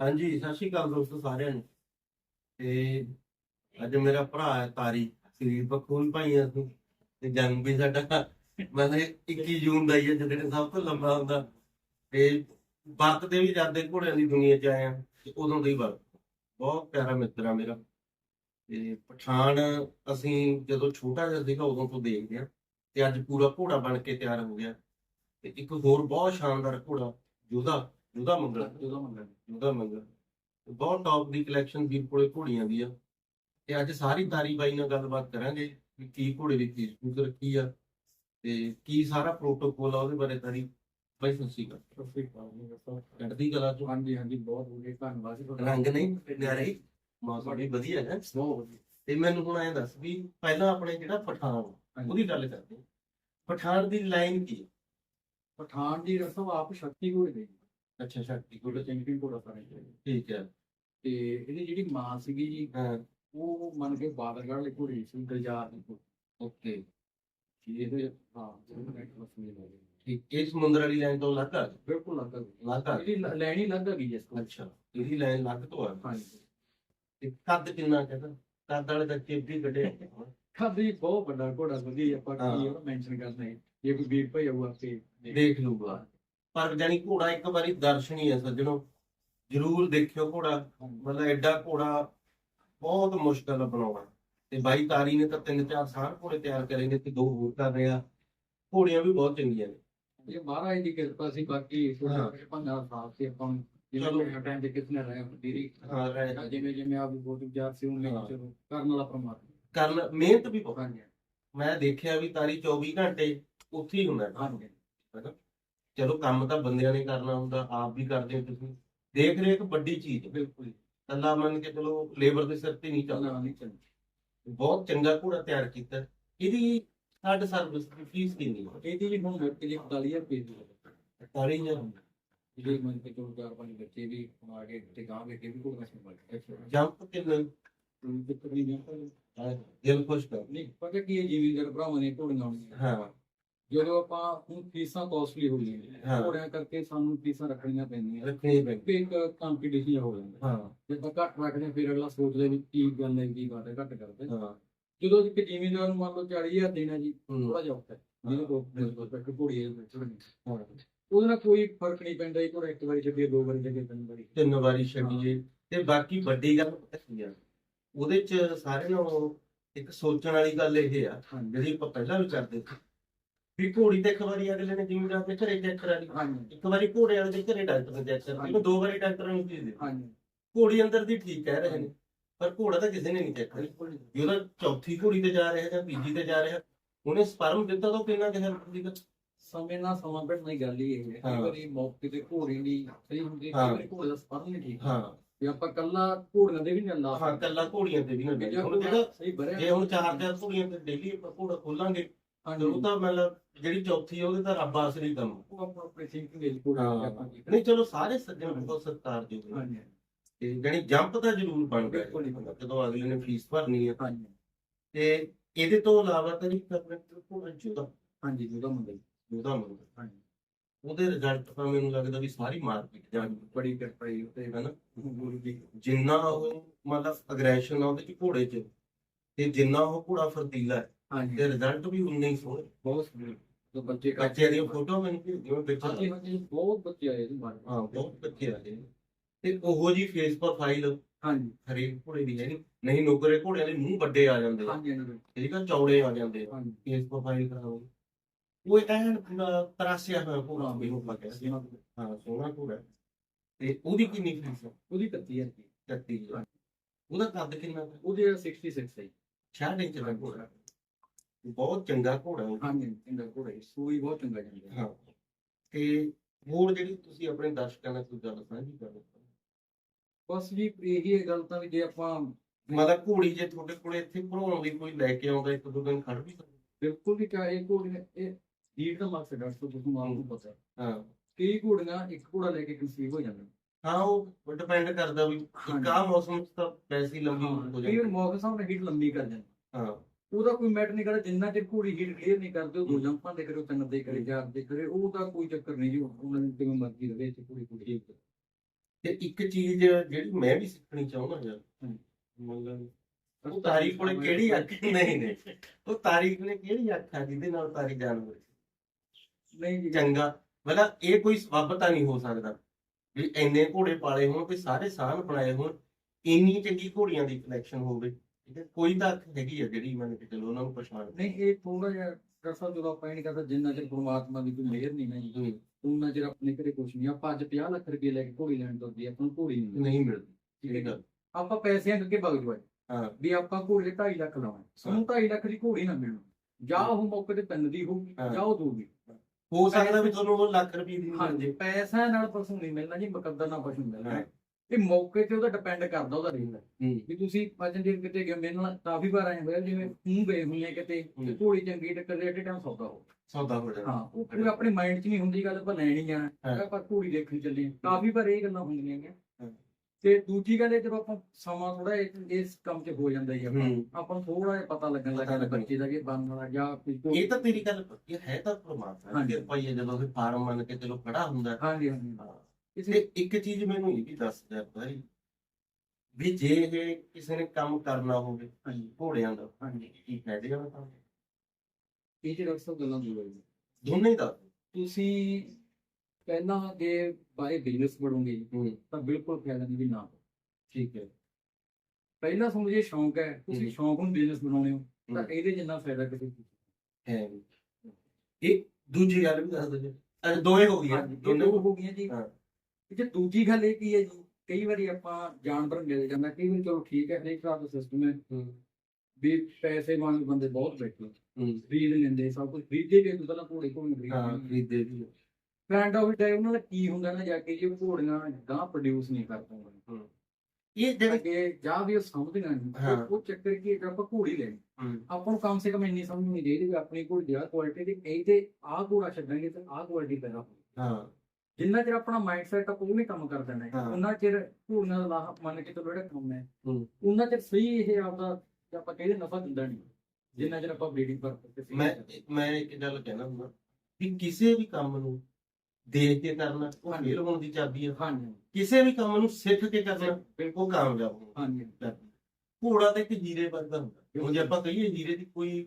ਹਾਂਜੀ, ਸਤਿ ਸ਼੍ਰੀ ਅਕਾਲ ਦੋਸਤੋ ਸਾਰਿਆਂ ਨੂੰ। ਤੇ ਅੱਜ ਮੇਰਾ ਭਰਾ ਹੈ ਤਾਰੀ, ਸਰੀਰ ਪੱਖੋਂ ਵੀ ਭਾਈਆਂ ਤੋਂ ਤੇ ਜਨਮ ਵੀ ਸਾਡਾ ਮਤਲਬ 21 ਜੂਨ ਦਾ ਹੀ ਹੈ ਜਿਹੜੇ ਸਭ ਤੋਂ ਲੰਬਾ ਹੁੰਦਾ। ਤੇ ਵਰਤ ਤੇ ਵੀ ਜਾਂਦੇ, ਘੋੜਿਆਂ ਦੀ ਦੁਨੀਆ 'ਚ ਆਏ ਆ ਤੇ ਉਦੋਂ ਦਾ ਹੀ ਵਰਤ। ਬਹੁਤ ਪਿਆਰਾ ਮਿੱਤਰ ਆ ਮੇਰਾ। ਤੇ ਪਠਾਨ ਅਸੀਂ ਜਦੋਂ ਛੋਟਾ ਜਿਹਾ ਸੀਗਾ, ਉਦੋਂ ਤੋਂ ਦੇਖਦੇ ਆ ਤੇ ਅੱਜ ਪੂਰਾ ਘੋੜਾ ਬਣ ਕੇ ਤਿਆਰ ਹੋ ਗਿਆ। ਤੇ ਇੱਕ ਹੋਰ ਬਹੁਤ ਸ਼ਾਨਦਾਰ ਘੋੜਾ ਯੋਧਾ ਯੋਧਾ ਮੰਗਲ ਜਦੋਂ ਮੰਗਣ ਉਹਦਾ ਮੰਗਲ ਬਹੁਤ ਟੌਪ ਦੀ ਕਲੈਕਸ਼ਨ ਵੀਰ ਕੋਲੇ ਘੋੜੀਆਂ ਦੀ ਆ। ਤੇ ਅੱਜ ਸਾਰੀ ਤਾਰੀ ਬਾਈ ਨਾਲ ਗੱਲਬਾਤ ਕਰਾਂਗੇ ਵੀ ਕੀ ਘੋੜੇ ਦੀ ਫੀਸ ਫੂਸ ਰੱਖੀ ਆ ਤੇ ਕੀ ਸਾਰਾ ਪ੍ਰੋਟੋਕੋਲ ਆ ਉਹਦੇ ਬਾਰੇ ਤਾਰੀ। ਬਾਈ ਕਰ ਸਸਤੀ ਪਾਉਣੀ ਦੱਸੋ? ਚੜ੍ਹਦੀ ਕਲਾ ਚ। ਹਾਂਜੀ ਹਾਂਜੀ ਬਹੁਤ ਵਧੀਆ ਧੰਨਵਾਦ ਜੀ। ਰੰਗ ਨਹੀਂ ਨਿਆਰੇ ਮੌਸਮ ਵੀ ਵਧੀਆ ਹੈ। ਤੇ ਮੈਨੂੰ ਹੁਣ ਐਂ ਦੱਸ ਵੀ ਪਹਿਲਾਂ ਆਪਣੇ ਜਿਹੜਾ ਪਠਾਨ। ਉਹਦੀ ਗੱਲ ਕਰਦੇ ਹਾਂ। ਪਠਾਨ ਦੀ ਲਾਈਨ ਕੀ ਹੈ? ਪਠਾਨ ਦੀ ਰਸਮ ਆਪ ਸ਼ਕਤੀ ਹੋਈ ਗਈ ਅੱਛਾ ਸ਼ਕਤੀ ਕੋਲ ਚੈਂਪੀਅਨ ਕੋਲ ਸਾਰੇ ਠੀਕ ਹੈ। ਤੇ ਇਹਦੀ ਜਿਹੜੀ ਮਾਂ ਸੀਗੀ ਜੀ ਹਾਂ। ਉਹ ਮੰਨ ਕੇ ਬਾਦਰਗੜ੍ਹ ਲਈ ਘੋੜੀ ਸੀ ਗਲਜਾਰ ਦੀ ਘੋੜੀ। ਓਕੇ। ਜੀ ਇਹਦੇ ਹਾਂ ਠੀਕ ਇਹ ਸਮੁੰਦਰ ਵਾਲੀ ਲਾਈਨ ਤੋਂ ਲੱਗ ਬਿਲਕੁਲ ਲੱਗ ਲੱਗ ਇਹਦੀ ਲ- ਲੈਣੀ ਲੱਗ ਗਈ ਇਸ ਕੋਲ। ਅੱਛਾ ਇਹਦੀ ਲਾਈਨ ਲੱਗ ਤੋਂ ਆ ਹਾਂਜੀ। ਤੇ ਕੱਦ ਕਿੰਨਾ ਕਹਿੰਦਾ ਕੱਦ ਵਾਲੇ ਦਾ ਚੇਪੀ ਕੱਢਿਆ ਖਾਦੀ ਬਹੁਤ ਵੱਡਾ ਘੋੜਾ ਵਧੀਆ ਆਪਾਂ ਕੀ ਹਾਂ। ਮੈਂਸ਼ਨ ਕਰਨਾ ਹੈ। ਜੇ ਕੋਈ ਵੀਰ ਭਾਈ ਆਊ ਆਪੇ ਦੇਖ ਲੂਗਾ ਪਰ ਜਾਨੀ ਘੋੜਾ ਇੱਕ ਵਾਰੀ ਦਰਸ਼ਨੀ ਹੈ ਸੱਜਣੋ। ਜਰੂਰ ਦੇਖਿਓ ਘੋੜਾ। ਮਤਲਬ ਐਡਾ ਘੋੜਾ ਬਹੁਤ ਮੁਸ਼ਕਲ ਬਣਾਉਣਾ। ਤੇ ਬਾਈ ਤਾਰੀ ਨੇ ਤਾਂ ਤਿੰਨ ਚਾਰ ਸਾਲ ਘੋੜੇ ਤਿਆਰ ਕਰੇ ਨੇ ਤੇ ਦੋ ਹੋਰ ਕਰ ਰਹੇ। ਘੋੜੀਆਂ ਵੀ ਬਹੁਤ ਚੰਗੀਆਂ ਨੇ। ਇਹ ਮਹਾਰਾਜ ਦੀ ਕਿਰਪਾ ਸੀ ਬਾਕੀ ਹਾਂ। ਪੰਜਾਹ ਸਾਲ ਸੀ ਆਪਾਂ ਨੂੰ। ਚਲੋ। ਜਿਵੇਂ ਟਾਈਮ ਤੇ ਕਿਸਨੇ ਰਹੇ ਦੀਰੀ ਹਾਂ ਰਹਿ- ਜਿਵੇਂ ਜਿਵੇਂ ਆਪ ਬਹੁਤ ਵਿਚਾਰ ਸੀ ਉਹਨੇ ਹਾਂ। ਚਲੋ ਕਰਨ ਵਾਲਾ ਪਰਮਾਤਮਾ। ਕਰਨ ਮਿਹਨਤ ਵੀ ਬਹੁਤ। ਮੈਂ ਦੇਖਿਆ ਵੀ ਤਾਰੀ 24 ਘੰਟੇ ਉੱਥੇ ਹੀ ਹੁੰਦਾ। ਹੈ। ਹਾਂਜੀ ਚਲੋ ਕੰਮ ਤਾਂ ਬੰਦਿਆਂ ਨੇ ਕਰਨਾ ਹੁੰਦਾ ਆਪ ਵੀ ਕਰਦੇ ਤੁਸੀਂ। ਦੇਖ ਰੇਖ ਵੱਡੀ ਚੀਜ਼ ਬਿਲਕੁਲ। ਕੱਲਾ ਮੰਨ ਕੇ ਚਲੋ ਲੇਬਰ ਦੇ ਸਿਰ ਤੇ ਨਹੀਂ ਚੱਲਣਾ ਨਹੀਂ ਚੱਲਣਾ ਬਹੁਤ ਚੰਗਾ ਘੋੜਾ ਤਿਆਰ ਕੀਤਾ। ਇਹਦੀ ਸਾਡੇ ਸਰਵਿਸ ਦੀ ਫੀਸ ਕਿੰਨੀ ਹੈ? ਇਹਦੀ ਜੀ ਹੁਣ ਮੇਰੇ ਲਈ 40000 ਰੁਪਏ ਦੀ ਹੈ। ਤਾਰੀ ਜਾਂ ਜਿਹੜੇ ਮਨ ਕੇ ਚੋਰ ਚਾਰ ਪੰਜ ਬੱਚੇ ਵੀ ਆ ਗਏ ਤੇ ਗਾਂ ਦੇ ਕੇ ਵੀ ਕੋਈ ਮਸਲ ਬਣ ਜੰਪ ਕਿੰਨੇ ਦਿੱਕਤ ਨਹੀਂ ਜਾਂਦਾ ਦਿਲ ਖੁਸ਼ ਕਰ। ਨਹੀਂ ਪਤਾ ਕੀ ਹੈ ਜੀਵੀਂਦਰ ਭਰਾਵਾਂ ਨੇ ਆਉਣੀਆਂ ਹਾਂ। ਜਦੋਂ ਆਪਾਂ ਹੁਣ ਫੀਸਾਂ ਕਾਸਟਲੀ ਹੋ ਗਈਆਂ। ਘੋੜਿਆਂ ਕਰਕੇ ਸਾਨੂੰ ਫੀਸਾਂ ਰੱਖਣੀਆਂ ਪੈਂਦੀਆਂ। ਰੱਖਣੀ ਪੈਂਦੀ ਫਿਰ ਇੱਕ ਕੰਪੀਟੀਸ਼ਨ ਹੋ ਜਾਂਦਾ। ਹਾਂ। ਜੇ ਆਪਾਂ ਘੱਟ ਰੱਖਦੇ ਫਿਰ ਅਗਲਾ ਸੋਚਦਾ ਵੀ ਕੀ ਗੱਲ ਹੈ ਕੀ ਬਾਤ ਹੈ ਘੱਟ ਕਰਦੇ। ਹਾਂ। ਜਦੋਂ ਇੱਕ ਜ਼ਿਮੀਂਦਾਰ ਨੂੰ ਮੰਨ ਲਓ 40000 ਦੇਣਾ ਜੀ ਥੋੜਾ ਜਿਹਾ ਔਖਾ ਹੈ। ਜਿਹਦੇ ਕੋਲ ਤੱਕ ਘੋੜੀ ਹੈ। ਉਹਦੇ ਨਾਲ ਕੋਈ ਫ਼ਰਕ ਨਹੀਂ ਪੈਂਦਾ ਜੀ ਘੋੜਾ ਇੱਕ ਵਾਰੀ ਛੱਡੀਏ ਦੋ ਵਾਰੀ ਛੱਡੀਏ ਤਿੰਨ ਵਾਰੀ ਤਿੰਨ ਵਾਰੀ ਛੱਡੀਏ ਤੇ ਬਾਕੀ ਵੱਡੀ ਗੱਲ ਪਤਾ ਕੀ ਆ ਉਹਦੇ ਚ ਸਾਰੇ ਨਾਲੋਂ ਇੱਕ ਸੋਚਣ ਵਾਲੀ ਗੱਲ ਇਹ ਆ ਜਿਹੜੀ ਆਪਾਂ ਪਹਿਲਾਂ ਵੀ ਕਰਦੇ ਸੀ। ਵੀ ਘੋੜੀ ਤੇ ਇੱਕ ਵਾਰੀ ਅਗਲੇ ਨੇ ਜ਼ਿਮੀਦਾਰ ਦੇ ਘਰੇ ਚੈੱਕ ਕਰਾ ਲਈ। ਹਾਂਜੀ। ਇੱਕ ਵਾਰੀ ਘੋੜੇ ਵਾਲੇ ਦੇ ਘਰੇ ਡਾਕਟਰ ਨੇ ਚੈੱਕ ਕਰਾ ਲਈ। ਦੋ ਵਾਰੀ ਡਾਕਟਰ ਨੂੰ ਭੇਜ ਦੇ ਹਾਂਜੀ। ਘੋੜੀ ਅੰਦਰ ਦੀ ਠੀਕ ਕਹਿ ਰਹੇ ਨੇ ਪਰ ਘੋੜਾ ਤਾਂ ਕਿਸੇ ਨੇ ਨਹੀਂ ਚੈੱਕ ਕਰੀ ਬਿਲਕੁਲ ਵੀ ਉਹਦਾ ਚੌਥੀ ਘੋੜੀ ਤੇ ਜਾ ਰਿਹਾ ਜਾਂ ਤੀਜੀ ਤੇ ਜਾ ਰਿਹਾ ਉਹਨੇ ਸਪਰਮ ਦਿੱਤਾ ਤਾਂ ਕਿੰਨਾ ਕਿਸੇ ਸੀਗਾ ਸਮੇਂ ਨਾਲ ਸਮਾਂ ਬੈਠਣ ਦੀ ਗੱਲ ਹੀ ਇਹ ਹੈ। ਕਈ ਵਾਰੀ ਮੌਕੇ ਤੇ ਘੋੜੀ ਨਹੀਂ ਸਹੀ ਹੁੰਦੀ। ਵਾਰੀ ਘੋੜੇ ਦਾ ਸਪਰਨ ਨਹੀਂ ਠੀਕ। ਹਾਂ। ਵੀ ਆਪਾਂ ਕੱਲਾ ਘੋੜੀਆਂ ਦੇ ਵੀ ਨਹੀਂ ਜਾਂਦਾ ਹਾਂ ਕੱਲਾ ਘੋੜੀਆਂ ਤੇ ਵੀ ਨਾ ਜੇ ਡੇਲੀ ਹੁਣ ਜਿਹੜਾ ਸਹੀ ਭਰਿਆ ਜੇ ਹੁਣ ਚਾਰ ਚਾਰ ਘੋੜੀਆਂ ਤੇ ਡੇਲੀ ਆਪਾਂ ਘੋੜਾ ਖੋਲਾਂਗੇ ਤੇ ਹਾਂਜੀ। ਉਹ ਤਾਂ ਮਤਲਬ ਜਿਹੜੀ ਚੌਥੀ ਆ ਉਹਦੇ ਤਾਂ ਰੱਬ ਆਸਰੀ ਕੰਮ। ਉਹ ਆਪੋ ਆਪਣੇ ਥਿੰਕਿੰਗ ਦੇ ਕੋਲ ਨਹੀਂ ਚਲੋ ਸਾਰੇ ਸੱਜਣ ਬਹੁਤ ਸਤਿਕਾਰਯੋਗ ਨੇ ਹਾਂਜੀ। ਤੇ ਜਾਨੀ ਜੰਪ ਤਾਂ ਜ਼ਰੂਰ ਬਣ ਗਿਆ ਹੀ। ਜਦੋਂ ਅਗਲੇ ਨੇ ਫੀਸ ਭਰਨੀ ਹੈ। ਹਾਂਜੀ। ਤੇ ਇਹਦੇ ਤੋਂ ਇਲਾਵਾ ਤਾਂ ਜੀ ਆਪਣੇ ਕੋਲ ਜੁਦਾ ਹਾਂਜੀ ਜਿਹਦਾ ਮੰਗਲ ਜੁਦਾ ਮੰਗਦਾ ਹਾਂਜੀ। ਉਹਦੇ ਰਿਜ਼ਲਟ ਤਾਂ ਮੈਨੂੰ ਲੱਗਦਾ ਵੀ ਸਾਰੀ ਮਾਰਕੀਟ ਜਾਣੀ। ਬੜੀ ਕਿਰਪਾ ਜੀ ਤੇ ਹੈ। ਨਾ ਗੁਰੂ ਜੀ ਜਿੰਨਾ ਉਹ ਮਤਲਬ ਅਗਰੈਸ਼ਨ ਆ ਉਹਦੇ ਚ ਘੋੜੇ ਚ ਤੇ ਜਿੰਨਾ ਉਹ ਘੋੜਾ ਫਰਤੀਲਾ ਹੈ। ਹਾਂਜੀ। ਤੇ ਰਿਜ਼ਲਟ ਵੀ ਉਨੇ ਹੀ ਸੋਹਣੇ। ਬਹੁਤ ਸੋਹਣੇ। ਜੋ ਬੱਚੇ ਬੱਚਿਆਂ ਦੀਆਂ ਫੋਟੋ ਮੈਨੂੰ ਭੇਜਿਓ ਵਿੱਚ ਹਾਂਜੀ ਹਾਂਜੀ ਬਹੁਤ ਬੱਚੇ ਆਏ ਜੀ ਮਾਰ ਹਾਂ ਬਹੁਤ ਬੱਚੇ ਆ ਗਏ ਤੇ ਉਹੋ ਜੀ ਫੇਸ ਪ੍ਰੋਫਾਈਲ ਹਾਂਜੀ। ਹਰੇਕ ਘੋੜੇ ਦੀ ਹੈ ਨਹੀਂ ਨਹੀਂ ਨੁਕਰੇ ਘੋੜਿਆਂ ਦੇ ਮੂੰਹ ਵੱਡੇ ਆ ਜਾਂਦੇ ਆ। ਹਾਂਜੀ ਹਾਂਜੀ। ਠੀਕ ਆ ਚੌੜੇ ਆ ਜਾਂਦੇ ਆ। ਹਾਂਜੀ। ਫੇਸ ਪ੍ਰੋਫਾਈਲ ਕਰਾਓ ਉਹ ਐਨ ਤਰਾਸਿਆ ਹੋਇਆ ਘੋੜਾ ਵੀ ਹੋ ਲੱਗਿਆ ਤੋਂ ਹਾਂ ਸੋਹਣਾ ਘੋੜਾ। ਤੇ ਉਹਦੀ ਕਿੰਨੀ ਫੀਸ ਹੈ ਉਹਦੀ ਕੱਤੀ ਹੈ। ਜੀ 30000 ਉਹਦਾ ਕੱਦ ਕਿੰਨਾ ਉਹਦੇ 66 ਹੈ ਜੀ। 66 ਇੰਚ ਦਾ ਘੋੜਾ। ਬਹੁਤ ਚੰਗਾ ਘੋੜਾ ਉਹ। ਹਾਂਜੀ ਇੰਦਾ ਕੋੜੇ ਸੂਈ ਬਹੁਤ ਚੰਗਾ ਜਾਂਦਾ ਹਾਂ। ਤੇ ਹੋਰ ਜਿਹੜੀ ਤੁਸੀਂ ਆਪਣੇ ਦਰਸ਼ਕਾਂ ਨਾਲ ਕੋਈ ਗੱਲ ਸਾਂਝੀ ਕਰੋ ਬਸ ਜੀ ਇਹੀ ਗੱਲ ਤਾਂ ਵੀ ਜੇ ਆਪਾਂ ਮਤਲਬ ਘੋੜੀ ਜੇ ਤੁਹਾਡੇ ਕੋਲੇ ਇੱਥੇ ਭਰਾਉਣ ਲਈ ਕੋਈ ਲੈ ਕੇ ਆਉਂਦਾ ਇੱਕ ਦੋ ਦਿਨ ਖੜ ਵੀ ਸਕਦਾ। ਬਿਲਕੁਲ ਵੀ ਚਾਹੇ ਘੋੜੀ ਨੇ ਇਹ ਲੀਡ ਦਾ ਮਕਸਦ ਹੈ ਸੋ ਤੁਸੀਂ ਮਾਲ ਨੂੰ ਪਤਾ ਹੈ। ਹਾਂ। ਕਈ ਘੋੜੀਆਂ ਇੱਕ ਘੋੜਾ ਲੈ ਕੇ ਕਨਸੀਵ ਹੋ ਜਾਂਦੀਆਂ ਹਾਂ ਉਹ ਡਿਪੈਂਡ ਕਰਦਾ ਵੀ ਇੱਕ ਆਹ ਮੌਸਮ 'ਚ ਤਾਂ ਵੈਸੇ ਹੀ ਲੰਬੀ ਹੋ ਕਈ ਵਾਰ ਜਾਂਦੀ ਮੌਕੇ ਸਾਹਮਣੇ ਹੀਟ ਲੰਬੀ ਕਰ ਜਾਂਦੀ ਹਾਂ। ਉਹਦਾ ਕੋਈ ਮੈਟਰ ਨਹੀਂ ਕਰਦਾ ਜਿੰਨਾ ਚਿਰ ਘੋੜੀ ਹੀਟ ਕਲੀਅਰ ਨਹੀਂ ਕਰਦੇ ਉਹ ਦੋ ਜੰਪਾਂ ਦੇ ਕਰੇ ਤਿੰਨ ਦੇ ਕਰੇ ਚਾਰ ਦੇ ਕਰੇ ਉਹਦਾ ਕੋਈ ਚੱਕਰ ਨਹੀਂ ਜੀ ਉਹਨਾਂ ਨੇ ਜਿਵੇਂ ਮਰਜ਼ੀ ਰਵੇ ਤੇ ਪੂਰੀ ਪੂਰੀ ਤੇ ਇੱਕ ਚੀਜ਼ ਜਿਹੜੀ ਮੈਂ ਵੀ ਸਿੱਖਣੀ ਚਾਹੁੰਦਾ ਯਾਰ। ਮਤਲਬ ਉਹ ਤਾਰੀ ਕੋਲੇ ਕਿਹੜੀ ਅੱਖ? ਨਹੀਂ ਨਹੀਂ। ਉਹ ਤਾਰੀ ਕੋਲੇ ਕਿਹੜੀ ਅੱਖ ਆ ਜਿਹਦੇ ਨਾਲ ਤਾਰੀ ਜਾਣੂ ਨਹੀਂ ਜੀ। ਚੰਗਾ। ਮਤਲਬ ਇਹ ਕੋਈ ਸਬੱਬ ਤਾਂ ਨਹੀਂ ਹੋ ਸਕਦਾ ਵੀ ਇੰਨੇ ਘੋੜੇ ਪਾਲੇ ਹੋਣ ਕੋਈ ਸਾਰੇ ਸਾਹਨ ਬਣਾਏ ਹੋਣ ਇੰਨੀ ਚੰਗੀ ਘੋੜੀਆਂ ਦੀ ਕਲੈਕਸ਼ਨ ਹੋਵੇ। ਕੋਈ ਤਾਂ ਹੈਗੀ ਆ ਜਿਹੜੀ ਮੰਨ ਕੇ ਚਲੋ ਉਹਨਾਂ ਨੂੰ ਪਛਾਣ ਨਹੀਂ ਇਹ ਥੋੜਾ ਜਿਹਾ ਕਰਸਾ ਜਦੋਂ ਆਪਾਂ ਇਹ ਨਹੀਂ ਕਰਦਾ ਜਿੰਨਾ ਚਿਰ ਪ੍ਰਮਾਤਮਾ ਦੀ ਕੋਈ ਮਿਹਰ ਨਹੀਂ ਨਾ ਜੀ ਉਹਨਾਂ ਚਿਰ ਆਪਣੇ ਘਰੇ ਕੁਝ ਨਹੀਂ ਆਪਾਂ ਅੱਜ 50 ਲੱਖ ਰੁਪਏ ਲੈ ਕੇ ਘੋੜੀ ਲੈਣ ਤੋਂ ਆਪਾਂ ਨੂੰ ਘੋੜੀ ਨਹੀਂ। ਨਹੀਂ ਮਿਲਦੀ ਠੀਕ ਹੈ ਆਪਾਂ ਪੈਸਿਆਂ ਕਰਕੇ ਵਗ ਜਵਾਏ ਹਾਂ। ਵੀ ਆਪਾਂ ਘੋੜੇ 2.5 ਲੱਖ ਲਾਉਣਾ। ਸਾਨੂੰ 2.5 ਲੱਖ ਦੀ ਘੋੜੀ ਨਾ ਮਿਲੂ ਜਾਂ ਉਹ ਮੌਕੇ ਤੇ ਪਿੰਨ ਦੀ ਹੋਊਗੀ ਹਾਂ। ਜਾਂ ਉਹ ਦੂਗੀ ਹੋ ਸਕਦਾ ਵੀ ਤੁਹਾਨੂੰ ਉਹ ਲੱਖ ਰੁਪਏ ਦੀ ਹਾਂਜੀ ਪੈਸਿਆਂ ਨਾਲ ਪਸ਼ੂ ਨਹੀਂ ਮਿਲਣਾ ਜੀ ਮੁਕੱਦਰ ਨਾਲ ਪਸ਼ੂ ਮਿਲਣਾ। ਹਾਂ। ਇਹ ਮੌਕੇ ਤੇ ਉਹਦਾ ਡਿਪੈਂਡ ਕਰਦਾ ਉਹਦਾ ਹੂੰ ਵੀ ਤੁਸੀਂ ਭਜਨ ਦੇ ਕਿਤੇ ਗਏ ਮੇਰੇ ਨਾਲ ਕਾਫੀ ਵਾਰ ਆਏ ਹੋਏ ਆ, ਜਿਵੇਂ ਤੂੰ ਗਏ ਹੋਏ ਆ ਕਿਤੇ। ਘੋੜੀ ਚੰਗੀ ਟੱਕਰ ਦੇ ਟਾਈਮ ਸੌਦਾ ਹੋ ਸੌਦਾ ਹੋ ਜਾਂਦਾ ਹਾਂ ਉਹ ਕੋਈ ਆਪਣੇ ਮਾਈਂਡ 'ਚ ਨਹੀਂ ਹੁੰਦੀ ਗੱਲ ਆਪਾਂ ਲੈਣ ਜਾਣਾ ਹਾਂ। ਆਪਾਂ ਘੋੜੀ ਦੇਖਣ ਚੱਲੇ। ਕਾਫੀ ਵਾਰ ਇਹ ਗੱਲਾਂ ਹੁੰਦੀਆਂ ਹਾਂ। ਤੇ ਦੂਜੀ ਗੱਲ ਇਹ ਜਦੋਂ ਆਪਾਂ ਸਮਾਂ ਥੋੜਾ ਇਸ ਕੰਮ 'ਚ ਹੋ ਜਾਂਦਾ ਹੀ ਆਪਾਂ ਆਪਾਂ ਨੂੰ ਥੋੜਾ ਜਿਹਾ ਪਤਾ ਲੱਗਣ ਲੱਗ। ਬੱਚੇ ਦਾ ਕਿ ਬਣਨ ਵਾਲਾ ਜਾਂ ਇਹ ਤਾਂ ਤੇਰੀ ਗੱਲ ਇਹ ਹੈ ਤਾਂ ਪਰਮਾਤਮਾ। ਕਿਰਪਾ ਹੀ ਹੈ ਜਦੋਂ ਇਹ ਫਾਰਮ ਮੰਨ ਕੇ ਚਲੋ ਖੜਾ ਹੁੰਦਾ ਹਾਂਜੀ ਹਾਂਜੀ ਹਾਂ। ਇਸੇ ਤੇ ਇੱਕ ਚੀਜ਼ ਮੈਨੂੰ ਇਹ ਵੀ ਦੱਸ ਦਿਆ ਭਾਈ ਵੀ ਜੇ ਇਹ ਕਿਸੇ ਨੇ ਕੰਮ ਕਰਨਾ ਹੋਵੇ ਹਾਂਜੀ ਘੋੜਿਆਂ ਦਾ ਹਾਂਜੀ ਕੀ ਫਾਇਦੇ ਆ ਤਾਂ ਇਹ ਜਿਹੜਾ ਅਕਸਰ ਗੱਲਾਂ ਦੀ ਹੋਈ ਦੋਨੇ ਹੀ ਦੱਸ ਤੁਸੀਂ ਪਹਿਲਾਂ ਜੇ ਬਾਰੇ ਬਿਜ਼ਨਸ ਬਣੋਗੇ ਹੂੰ ਤਾਂ ਬਿਲਕੁਲ ਫਾਇਦਾ ਨਹੀਂ ਵੀ ਨਾ। ਠੀਕ ਹੈ ਪਹਿਲਾਂ ਤੁਹਾਨੂੰ ਜੇ ਸ਼ੌਂਕ ਹੈ ਤੁਸੀਂ ਹੂੰ। ਸ਼ੌਂਕ ਨੂੰ ਬਿਜ਼ਨਸ ਬਣਾਉਣੇ ਹੋ ਤਾਂ ਹੂੰ। ਇਹਦੇ ਜਿੰਨਾ ਫਾਇਦਾ ਕਿਸੇ ਨੂੰ ਹੈ। ਇਹ ਦੂਜੀ ਗੱਲ ਵੀ ਦੱਸ ਦਿਓ ਅਰੇ ਦੋਏ ਹੋ ਗਈਆਂ ਇਹ ਦੋਨੇ ਦੋ ਹੋ ਗਈਆਂ ਜੀ ਹਾਂ। ਤੇ ਜੇ ਦੂਜੀ ਗੱਲ ਇਹ ਕੀ ਹੈ ਜੀ ਕਈ ਵਾਰੀ ਆਪਾਂ ਜਾਨਵਰ ਮਿਲ ਜਾਂਦਾ ਕਈ ਵਾਰੀ ਚਲੋ ਠੀਕ ਹੈ ਹਰੇਕ ਤਰ੍ਹਾਂ ਦਾ ਸਿਸਟਮ ਹੈ। ਹੂੰ। ਵੀ ਪੈਸੇ ਮੰਗ ਬੰਦੇ ਬਹੁਤ ਬੈਠੇ ਹੂੰ। ਖਰੀਦ ਲੈਂਦੇ ਸਭ ਕੁਝ ਖਰੀਦੇ ਵੀ ਪਹਿਲਾਂ ਘੋੜੇ ਘੋੜੇ ਹਾਂ ਖਰੀਦਦੇ ਖਰੀਦੇ ਵੀ ਆ। ਫਰੈਂਡ ਆਫ ਟਾਈਮ ਉਹਨਾਂ ਦਾ ਕੀ ਹੁੰਦਾ ਨਾ ਜਾ ਕੇ ਜੇ ਘੋੜੀਆਂ ਗਾਂ ਪ੍ਰੋਡਿਊਸ ਨਹੀਂ ਕਰ ਪਾਉਂਦੇ। ਇਹ ਜਿਹੜੇ ਜਾਂ ਵੀ ਉਹ ਸਮਝਦੀਆਂ ਨਹੀਂ ਹਾਂ। ਉਹ- ਚੱਕਰ ਕੀ ਹੈ ਕਿ ਆਪਾਂ ਘੋੜੀ ਲੈਣੀ ਹੂੰ। ਆਪਾਂ ਨੂੰ ਕਮ ਸੇ ਕਮ ਇੰਨੀ ਸਮਝ ਨਹੀਂ ਚਾਹੀਦੀ ਵੀ ਆਪਣੀ ਘੋੜੀ ਦੀ ਆਹ ਕੁਆਲਿਟੀ ਦੀ ਇਹ ਤੇ ਆਹ ਘੋੜਾ ਛੱਡਾਂਗੇ ਤੇ ਆਹ ਕੁਆਲਿਟੀ ਪੈਦਾ ਹੋਊਗੀ। ਹਾਂ। ਜਿੰਨਾ ਚਿਰ ਆਪਣਾ ਮਾਈਂਡ ਸੈਟ ਉਹ ਨਹੀਂ ਕੰਮ ਕਰ ਦੇਣਾ ਹਾਂ। ਉਹਨਾਂ ਚਿਰ ਘੋੜੀਆਂ ਦਾ ਲਾਹ ਮੰਨ ਕੇ ਚਲੋ ਜਿਹੜਾ ਕੰਮ ਹੈ ਹੂੰ। ਉਹਨਾਂ ਚਿਰ ਸਹੀ ਇਹ ਆਪਦਾ ਜੇ ਆਪਾਂ ਕਹਿੰਦੇ ਨਫਾ ਦਿੰਦਾ ਨਹੀਂ। ਜਿੰਨਾ ਚਿਰ ਆਪਾਂ ਬਰੀਡਿੰਗ ਪਰ ਤੇ ਸਹੀ ਮੈਂ ਕਰਦੇ। ਮੈਂ ਇੱਕ ਗੱਲ ਕਹਿਣਾ ਹੁੰਦਾ ਵੀ ਕਿਸੇ ਵੀ ਕੰਮ ਨੂੰ ਦੇਖ ਕੇ ਕਰਨਾ ਉਹ ਹਾਂਜੀ। ਫੇਲ ਹੋਣ ਦੀ ਚਾਬੀ ਹੈ ਹਾਂਜੀ। ਕਿਸੇ ਵੀ ਕੰਮ ਨੂੰ ਸਿੱਖ ਕੇ ਕਰਨਾ ਬਿਲਕੁਲ ਉਹ ਕਾਮਯਾਬ ਹੋਣਾ ਹਾਂਜੀ। ਘੋੜਾ ਤਾਂ ਇੱਕ ਹੀਰੇ ਵਰਗਾ ਹੁੰਦਾ। ਹੁਣ ਜੇ ਆਪਾਂ ਕਹੀਏ ਹੀਰੇ ਦੀ ਕੋਈ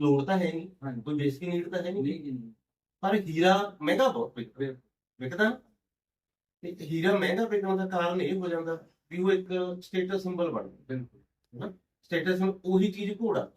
ਲੋੜ ਤਾਂ ਹੈ ਨਹੀਂ ਹਾਂਜੀ। ਕੋਈ ਬੇਸਿਕ ਨੀਡ ਤਾਂ ਹੈ ਨਹੀਂ। ਨਹੀਂ ਜੀ ਨਹੀਂ। ਪਰ ਹੀਰਾ ਮਹਿੰਗਾ ਬਹੁਤ ਵਿਕਦਾ ਬਿਲ- ਵਿਕਦਾ? ਤੇ ਹੀਰਾ ਮਹਿੰਗਾ ਵਿਕਣ ਦਾ ਕਾਰਨ ਇਹ ਹੋ ਜਾਂਦਾ ਵੀ ਉਹ ਇੱਕ ਸਟੇਟਸ ਸਿੰਬਲ ਬਣ ਗਿਆ। ਬਿਲਕੁਲ। ਸਟੇਟਸ ਸਿੰਬਲ ਉਹੀ ਚੀਜ਼ ਘੋੜਾ।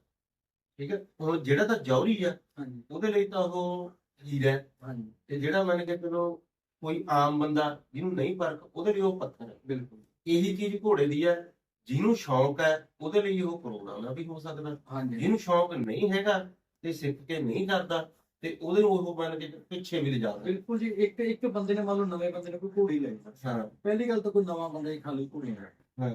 ਠੀਕ ਹੈ? ਹੁਣ ਜਿਹੜਾ ਤਾਂ ਜੌਹਰੀ ਆ ਹਾਂਜੀ। ਉਹਦੇ ਲਈ ਤਾਂ ਉਹ ਹੀਰਾ ਹੈ। ਹਾਂਜੀ। ਤੇ ਜਿਹੜਾ ਮੰਨ ਕੇ ਚਲੋ ਕੋਈ ਆਮ ਬੰਦਾ ਜਿਹਨੂੰ ਨਹੀਂ ਪਰਖ ਉਹਦੇ ਲਈ ਉਹ ਪੱਥਰ ਹੈ। ਬਿਲਕੁਲ। ਇਹੀ ਚੀਜ਼ ਘੋੜੇ ਦੀ ਹੈ ਜਿਹਨੂੰ ਸ਼ੌਂਕ ਹੈ ਉਹਦੇ ਲਈ ਉਹ ਕਰੋੜਾਂ ਦਾ ਵੀ ਹੋ ਸਕਦਾ। ਹਾਂਜੀ। ਜਿਹਨੂੰ ਸ਼ੌਂਕ ਨਹੀਂ ਹੈਗਾ ਤੇ ਸਿੱਖ ਕੇ ਨਹੀਂ ਕਰਦਾ ਤੇ ਉਹਦੇ ਨੂੰ ਉਹ ਮੰਨ ਕੇ ਪਿੱਛੇ ਵੀ ਲਿਜਾ ਸਕਦਾ ਬਿਲਕੁਲ ਜੀ ਇੱਕ ਇੱਕ ਬੰਦੇ ਨੇ ਮੰਨ ਲਓ ਨਵੇਂ ਬੰਦੇ ਨੇ ਕੋਈ ਘੋੜੀ ਲਈ। ਹਾਂ। ਪਹਿਲੀ ਗੱਲ ਤਾਂ ਕੋਈ ਨਵਾਂ ਬੰਦਾ ਹੀ ਖਾਲੀ ਘੋੜੀ ਨਹੀਂ ਹਾਂ।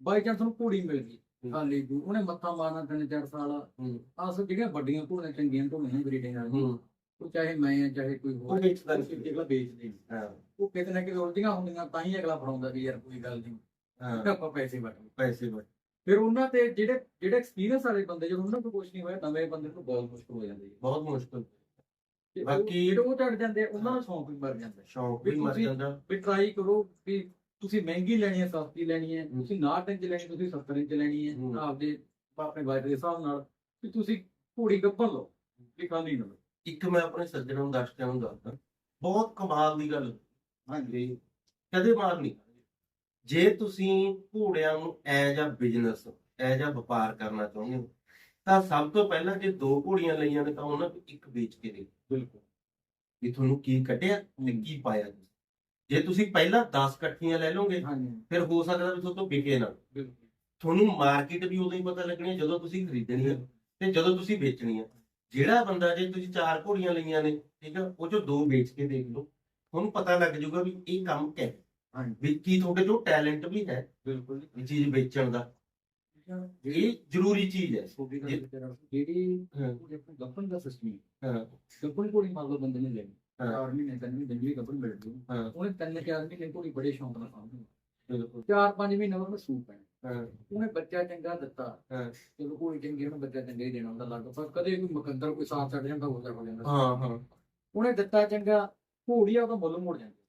ਬਾਈ ਚਾਂਸ ਉਹਨੂੰ ਘੋੜੀ ਮਿਲ ਗਈ ਹੂੰ। ਖਾਲੀ ਦੂ ਉਹਨੇ ਮੱਥਾ ਮਾਰਨਾ ਤਿੰਨ ਚਾਰ ਸਾਲ। ਹੂੰ। ਆਸ ਜਿਹੜੀਆਂ ਵੱਡੀਆਂ ਘੋੜੀਆਂ ਚੰਗੀਆਂ ਘੋੜੀਆਂ ਬਰੀਡਿੰਗ ਵਾਲੀਆਂ ਹੂੰ। ਉਹ ਚਾਹੇ ਮੈਂ ਆ ਚਾਹੇ ਕੋਈ ਉਹ ਹੋਰ ਵੇਚਦਾ ਨਹੀਂ ਅਗਲਾ ਵੇਚਦੇ। ਨੇ। ਹਾਂ। ਉਹ ਕਿਤੇ ਨਾ ਕਿਤੇ ਉਲਝੀਆਂ ਹੁੰਦੀਆਂ ਤਾਂ ਹੀ ਅਗਲਾ ਫੜਾਉਂਦਾ ਵੀ ਯਾਰ ਕੋਈ ਗੱਲ ਨਹੀਂ। ਹਾਂ। ਆਪਾਂ ਪੈਸੇ ਵਟ ਪੈਸੇ ਬਚ ਫਿਰ ਉਹਨਾਂ ਤੇ ਜਿਹੜੇ ਜਿਹੜੇ ਐਕਸਪੀਰੀਅੰਸ ਵਾਲੇ ਬੰਦੇ ਜਦੋਂ ਉਹਨਾਂ ਤੋਂ ਕੁਝ ਨਹੀਂ ਹੋਇਆ ਨਵੇਂ ਬੰਦੇ ਨੂੰ ਬਹੁਤ ਮੁਸ਼ਕਲ ਹੋ ਜਾਂਦੀ ਹੈ। ਬਹੁਤ ਮੁਸ਼ਕਲ। ਤੇ ਉਹ- ਬਾਕੀ- ਜਿਹੜੇ ਉਹ ਚੜ ਜਾਂਦੇ ਆ, ਉਹਨਾਂ ਦਾ ਸ਼ੌਂਕ ਵੀ ਮਰ ਜਾਂਦਾ ਹੈ। ਸ਼ੌਂਕ ਵੀ ਵੀ ਮਰ ਤੁਸੀਂ- ਜਾਂਦਾ। ਵੀ ਟਰਾਈ ਕਰੋ ਵੀ ਤੁਸੀਂ ਮਹਿੰਗੀ ਲੈਣੀ ਹੈ ਸਸਤੀ ਲੈਣੀ ਹੈ ਹੂੰ। ਤੁਸੀਂ 59 ਇੰਚ ਲੈਣੀ ਤੁਸੀਂ 70 ਇੰਚ ਲੈਣੀ ਹੈ। ਆਪਦੇ ਆਪਣੇ ਬਾਜੇ ਦੇ ਹਿਸਾਬ ਨਾਲ ਵੀ ਤੁਸੀਂ ਘੋੜੀ ਗੱਭਣ ਲਓ ਵੀ ਖਾਲੀ ਨਾ ਲਓ ਇੱਕ ਮੈਂ ਆਪਣੇ ਸੱਜਣਾਂ ਨੂੰ ਦਰਸ਼ਕਾਂ ਨੂੰ ਦੱਸਦਾ। ਬਹੁਤ ਕਮਾਲ ਦੀ ਗੱਲ। ਹਾਂਜੀ। ਕਦੇ ਮਾਰ ਨਹੀਂ। ਜੇ ਤੁਸੀਂ ਘੋੜਿਆਂ ਨੂੰ as a business as a ਵਪਾਰ ਕਰਨਾ ਚਾਹੁੰਦੇ ਹੋ ਤਾਂ ਸਭ ਤੋਂ ਪਹਿਲਾਂ ਜੇ ਦੋ ਘੋੜੀਆਂ ਲਈਆਂ ਨੇ ਤਾਂ ਉਹਨਾਂ ਨੂੰ ਇੱਕ ਵੇਚ ਕੇ ਦੇ ਬਿਲਕੁਲ। ਵੀ ਤੁਹਾਨੂੰ ਕੀ ਕੱਢਿਆ ਤੇ ਕੀ ਪਾਇਆ ਤੁਸੀਂ। ਜੇ ਤੁਸੀਂ ਪਹਿਲਾਂ 10 ਇਕੱਠੀਆਂ ਲੈ ਲਓਗੇ ਫਿਰ ਹੋ ਸਕਦਾ ਵੀ ਤੁਹਾਡੇ ਤੋਂ ਵਿਕੇ ਨਾ। ਤੁਹਾਨੂੰ ਮਾਰਕੀਟ ਵੀ ਉਦੋਂ ਹੀ ਪਤਾ ਲੱਗਣੀ ਹੈ ਜਦੋਂ ਤੁਸੀਂ ਖਰੀਦਣੀ ਹੈ ਤੇ ਜਦੋਂ ਤੁਸੀਂ ਵੇਚਣੀ ਹੈ ਜਿਹੜਾ ਬੰਦਾ ਜੇ ਤੁਸੀਂ ਚਾਰ ਘੋੜੀਆਂ ਲਈਆਂ ਨੇ ਠੀਕ ਹੈ ਉਹ ਚੋਂ ਦੋ ਵੇਚ ਕੇ ਦੇਖ ਲਓ। ਤੁਹਾਨੂੰ ਪਤਾ ਲੱਗ ਜਾਊਗਾ ਵੀ ਇਹ ਕੰਮ ਕਿਹ ਹਾਂਜੀ ਵੀ ਕੀ ਤੁਹਾਡੇ ਕੋਲ ਟੈਲੈਂਟ ਵੀ ਹੈ ਬਿਲਕੁਲ ਜੀ। ਇਹ ਚੀਜ਼ ਵੇਚਣ ਦਾ? ਇਹ ਜ਼ਰੂਰੀ ਚੀਜ਼ ਹੈ। ਜੇ- ਜਿਹੜੀ ਗੱਭਣ ਦਾ ਸਿਸਟਮ ਹੈ? ਗੱਭਣ ਘੋੜੀ ਮੰਨ ਲਓ ਬੰਦੇ ਨੇ ਲੈਣੀ ਹਾਂ। ਚਾਰ ਮਹੀਨੇ ਤਿੰਨ ਮਹੀਨੇ ਜਿਹੜੀ ਗੱਭਣ ਮਿਲ ਜੂ। ਉਹਨੇ ਤਿੰਨ ਚਾਰ ਮਹੀਨੇ ਘੋੜੀ ਬੜੇ ਸ਼ੌਂਕ ਨਾਲ ਸਾਂਭੀ। ਬਿਲਕੁਲ। ਚਾਰ ਪੰਜ ਮਹੀਨੇ ਉਹਨੂੰ ਸੂਪ ਪੈਣਾ ਹਾਂ। ਉਹਨੇ ਬੱਚਾ ਚੰਗਾ ਦਿੱਤਾ। ਚਲੋ ਕੋਈ ਚੰਗੀ ਉਹਨੂੰ ਬੱਚਾ ਚੰਗਾ ਹੀ ਦੇਣਾ ਹੁੰਦਾ ਲੱਗ। ਪਰ ਕਦੇ ਕੋਈ ਮੁਕੱਦਰ ਕੋਈ ਸਾਥ ਛੱਡ ਜਾਂਦਾ ਹੋਰ ਹੋ ਜਾਂਦਾ। ਹਾਂ ਹਾਂ। ਉਹਨੇ ਦਿੱਤਾ ਚੰਗਾ ਘੋੜੀ ਆ ਉਹਦਾ ਮੁੱਲ ਮੋੜ ਜਾਂਦੀ।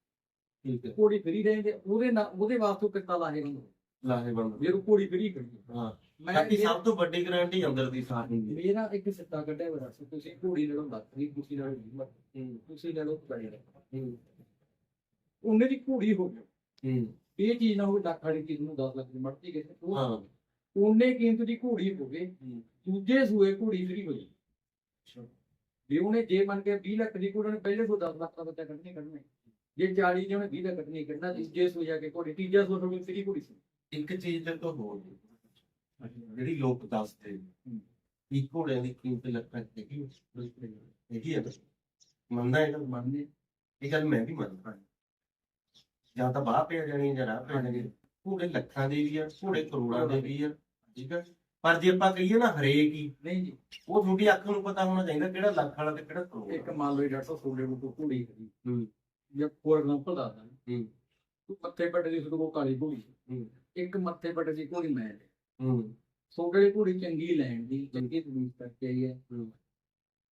ਠੀਕ ਹੈ। ਘੋੜੀ ਫਰੀ ਰਹਿੰਦੇ ਉਹਦੇ ਨਾਲ ਉਹਦੇ ਵਾਸਤੇ ਉਹ ਕਿੱਤਾ ਲਾਹੇ ਬੰਦ ਲਾਹੇ ਬੰਦ ਜੇ ਉਹ ਘੋੜੀ ਫਰੀ ਖੜੀ ਹੈ। ਹਾਂ ਮੈਂ ਬਾਕੀ ਸਭ ਤੋਂ ਵੱਡੀ ਗਾਰੰਟੀ ਅੰਦਰ ਦੀ ਸਾਥ ਹੁੰਦੀ ਹੈ ਮੇਰਾ ਇੱਕ ਸਿੱਟਾ ਕੱਢਿਆ ਹੋਇਆ ਸੀ ਤੁਸੀਂ ਘੋੜੀ ਲੜੋ ਦੀ ਤੁਸੀਂ ਲੜੋ ਲੱਖ ਹੂੰ। ਤੁਸੀਂ ਲੜੋ ਪੈਸੇ ਹੂੰ। ਉਹਨੇ ਦੀ ਘੋੜੀ ਹੋ ਗਈ। ਹੂੰ। ਇਹ ਚੀਜ਼ ਨਾ ਹੋਵੇ ਲੱਖ ਵਾਲੀ ਚੀਜ਼ ਨੂੰ 10 ਲੱਖ ਦੀ ਮੜਤੀ ਗਈ ਉਹ ਹਾਂ। ਉਹਨੇ ਕੀਮਤ ਦੀ ਘੋੜੀ ਹੋਵੇ ਹੂੰ। ਦੂਜੇ ਸੂਏ ਘੋੜੀ ਫਰੀ ਹੋ ਜਾਏ ਵੀ ਉਹਨੇ ਜੇ ਮੰਨ ਕੇ 20 ਲੱਖ ਦੀ ਘੋੜੀ ਨੇ ਪਹਿਲੇ ਸੂ 10 ਲੱਖ ਦਾ ਬੱਚਾ ਕੱਢਣੇ ਕੱਢਣੇ। ਜੇ 40 ਨੇ ਉਹਨੇ 20 ਲੱਖ ਕੱਢਣੀ ਕੱਢਣਾ ਦੂਜੇ ਸੂ ਜਾ ਕੇ ਘੋੜੀ ਤੀਜਾ ਸੂ ਹੋਵੇ ਫਰੀ ਘੋੜੀ ਸੀ। ਇੱਕ ਚੀਜ਼ ਤੇ ਤਾਂ ਹੋਰ। ਜਿਹੜੀ ਲੋਕ ਦੱਸਦੇ। ਵੀ ਘੋੜਿਆਂ ਦੀ ਕੀਮਤ ਲੱਖਾਂ ਚ ਹੈਗੀ ਹੈਗੀ ਹੈ ਨਾ? ਮੰਨਦਾ ਹੈ ਨਾ ਮੰਨਦੇ ਇਹ ਗੱਲ ਮੈਂ ਵੀ ਮੰਨਦਾ। ਜਾਂ ਤਾਂ ਬਾਹ ਪਿਆ ਜਾਣੀ ਜਾਂ ਰਾਹ ਪਿਆ ਜਾਣੀ। ਘੋੜੇ ਲੱਖਾਂ ਦੇ ਵੀ ਆ ਘੋੜੇ ਕਰੋੜਾਂ ਦੇ ਵੀ ਆ। ਠੀਕ ਹੈ ਪਰ ਜੇ ਆਪਾਂ ਕਹੀਏ ਨਾ ਹਰੇਕ ਹੀ ਨਹੀਂ ਜੀ। ਉਹ ਤੁਹਾਡੀ ਅੱਖ ਨੂੰ ਪਤਾ ਹੋਣਾ ਚਾਹੀਦਾ ਕਿਹੜਾ ਲੱਖ ਵਾਲਾ ਤੇ ਕਿਹੜਾ ਕਰੋੜ ਇੱਕ। ਮੰਨ ਲਓ 150 ਸੋਲੇ ਨੂੰ ਘੋੜੀ ਹੂੰ। ਜਾਂ ਫੋਰ ਐਗਜ਼ਾਮਪਲ ਦੱਸਦਾ ਹੂੰ ਤੂੰ ਮੱਥੇ ਪੱਟੇ ਦੀ ਸੁਣ ਕਾਲੀ ਘੋੜੀ। ਹੂੰ। ਇੱਕ ਮੱਥੇ ਪੱਟੇ ਦੀ ਘੋੜੀ ਮੈਂ ਲਈ। ਹੂੰ ਤੁਹਾਡੇ ਘੋੜੀ ਚੰਗੀ ਲੈਣ ਦੀ ਚੰਗੀ ਤਮੀਜ਼ ਕਰਕੇ ਆਈ ਹੈ।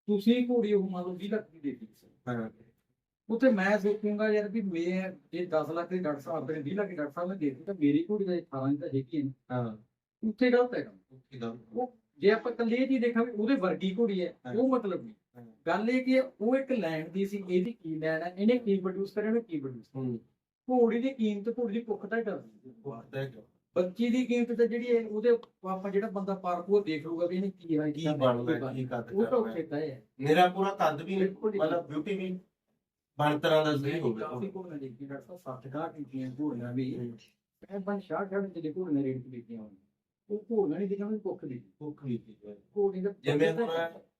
ਤੁਸੀਂ ਘੋੜੀ ਉਹ ਮੰਨ ਲਓ 20 ਲੱਖ ਦੀ ਦੇ ਦਿੱਤੀ ਸੀ ਹਾਂ ਉੱਥੇ ਮੈਂ ਸੋਚੂੰਗਾ ਯਾਰ ਵੀ ਮੈਂ ਜੇ 10 ਲੱਖ ਦੀ ਡਾਕਟਰ ਸਾਹਿਬ ਆਪਣੇ 20 ਲੱਖ ਦੀ ਡਾਕਟਰ ਸਾਹਿਬ ਨੇ ਦੇ ਦਿੱਤੀ ਤਾਂ ਮੇਰੀ ਘੋੜੀ ਦਾ 18 ਤਾਂ ਹੈਗੀ ਹੈ। ਹਾਂ ਉੱਥੇ ਗਲਤ ਹੈ ਕੰਮ ਉੱਥੇ ਗੱਲ ਜੇ ਆਪਾਂ ਇਹ ਚੀਜ਼ ਦੇਖਾਂ ਵੀ ਉਹਦੇ ਵਰਗੀ ਘੋੜੀ ਹੈ ਉਹ ਮਤਲਬ ਨਹੀਂ। ਗੱਲ ਇਹ ਕਿ ਉਹ ਇੱਕ ਲੈਣ ਦੀ ਸੀ ਇਹਦੀ ਕੀ ਲੈਣ ਹੈ ਇਹਨੇ ਕੀ ਪ੍ਰੋਡਿਊਸ ਕਰਿਆ ਉਹਨੇ ਕੀ ਪ੍ਰੋਡਿਊਸ ਹੂੰ। ਘੋੜੀ ਦੀ ਕੀਮਤ ਘੋੜੀ ਦੀ ਭੁੱਖ ਤਾਂ ਕਰਦੀ ਹੈ ਹੈ ਬੱਚੀ ਦੀ ਕੀਮਤ ਤਾਂ ਜਿਹੜੀ ਹੈ ਉਹਦੇ ਆਪਾਂ ਜਿਹੜਾ ਬੰਦਾ ਪਾਰਕੂ ਉਹ ਦੇਖ ਲੂਗਾ ਵੀ ਇਹਨੇ ਕੀ ਹੈ ਕੀ ਬਣਦਾ ਕੀ ਉਹ ਤਾਂ ਉੱਥੇ ਤੈਅ ਹੈ। ਮੇਰਾ ਪੂਰਾ ਕੱਦ ਵੀ। ਮਤਲਬ ਬਿਊਟੀ ਵੀ ਬਣ ਤਰ੍ਹਾਂ ਦਾ ਸਹੀ ਮੈਂ ਹੋਵੇ ਕਾਫੀ ਘੋੜੀਆਂ ਦੇਖੀਆਂ ਡਾਕਟਰ ਸਾਹਿਬ 60 ਗਾਹ ਕੀਤੀਆਂ ਘੋੜੀਆਂ ਵੀ। ਮੈਂ ਬੰ 60 ਗਾਹ ਜਿਹੜੇ ਘੋੜੀਆਂ ਰੇਟ ਤੇ ਦੇਖੀਆਂ ਹੋਣ ਉਹ ਘੋੜੀਆਂ ਨਹੀਂ ਦੇਖੀਆਂ ਭੁੱਖ ਦੀ ਭੁੱਖ ਵੀ ਸੀ। ਘੋੜੀ ਦਾ ਜਿਵੇਂ ਹੁਣ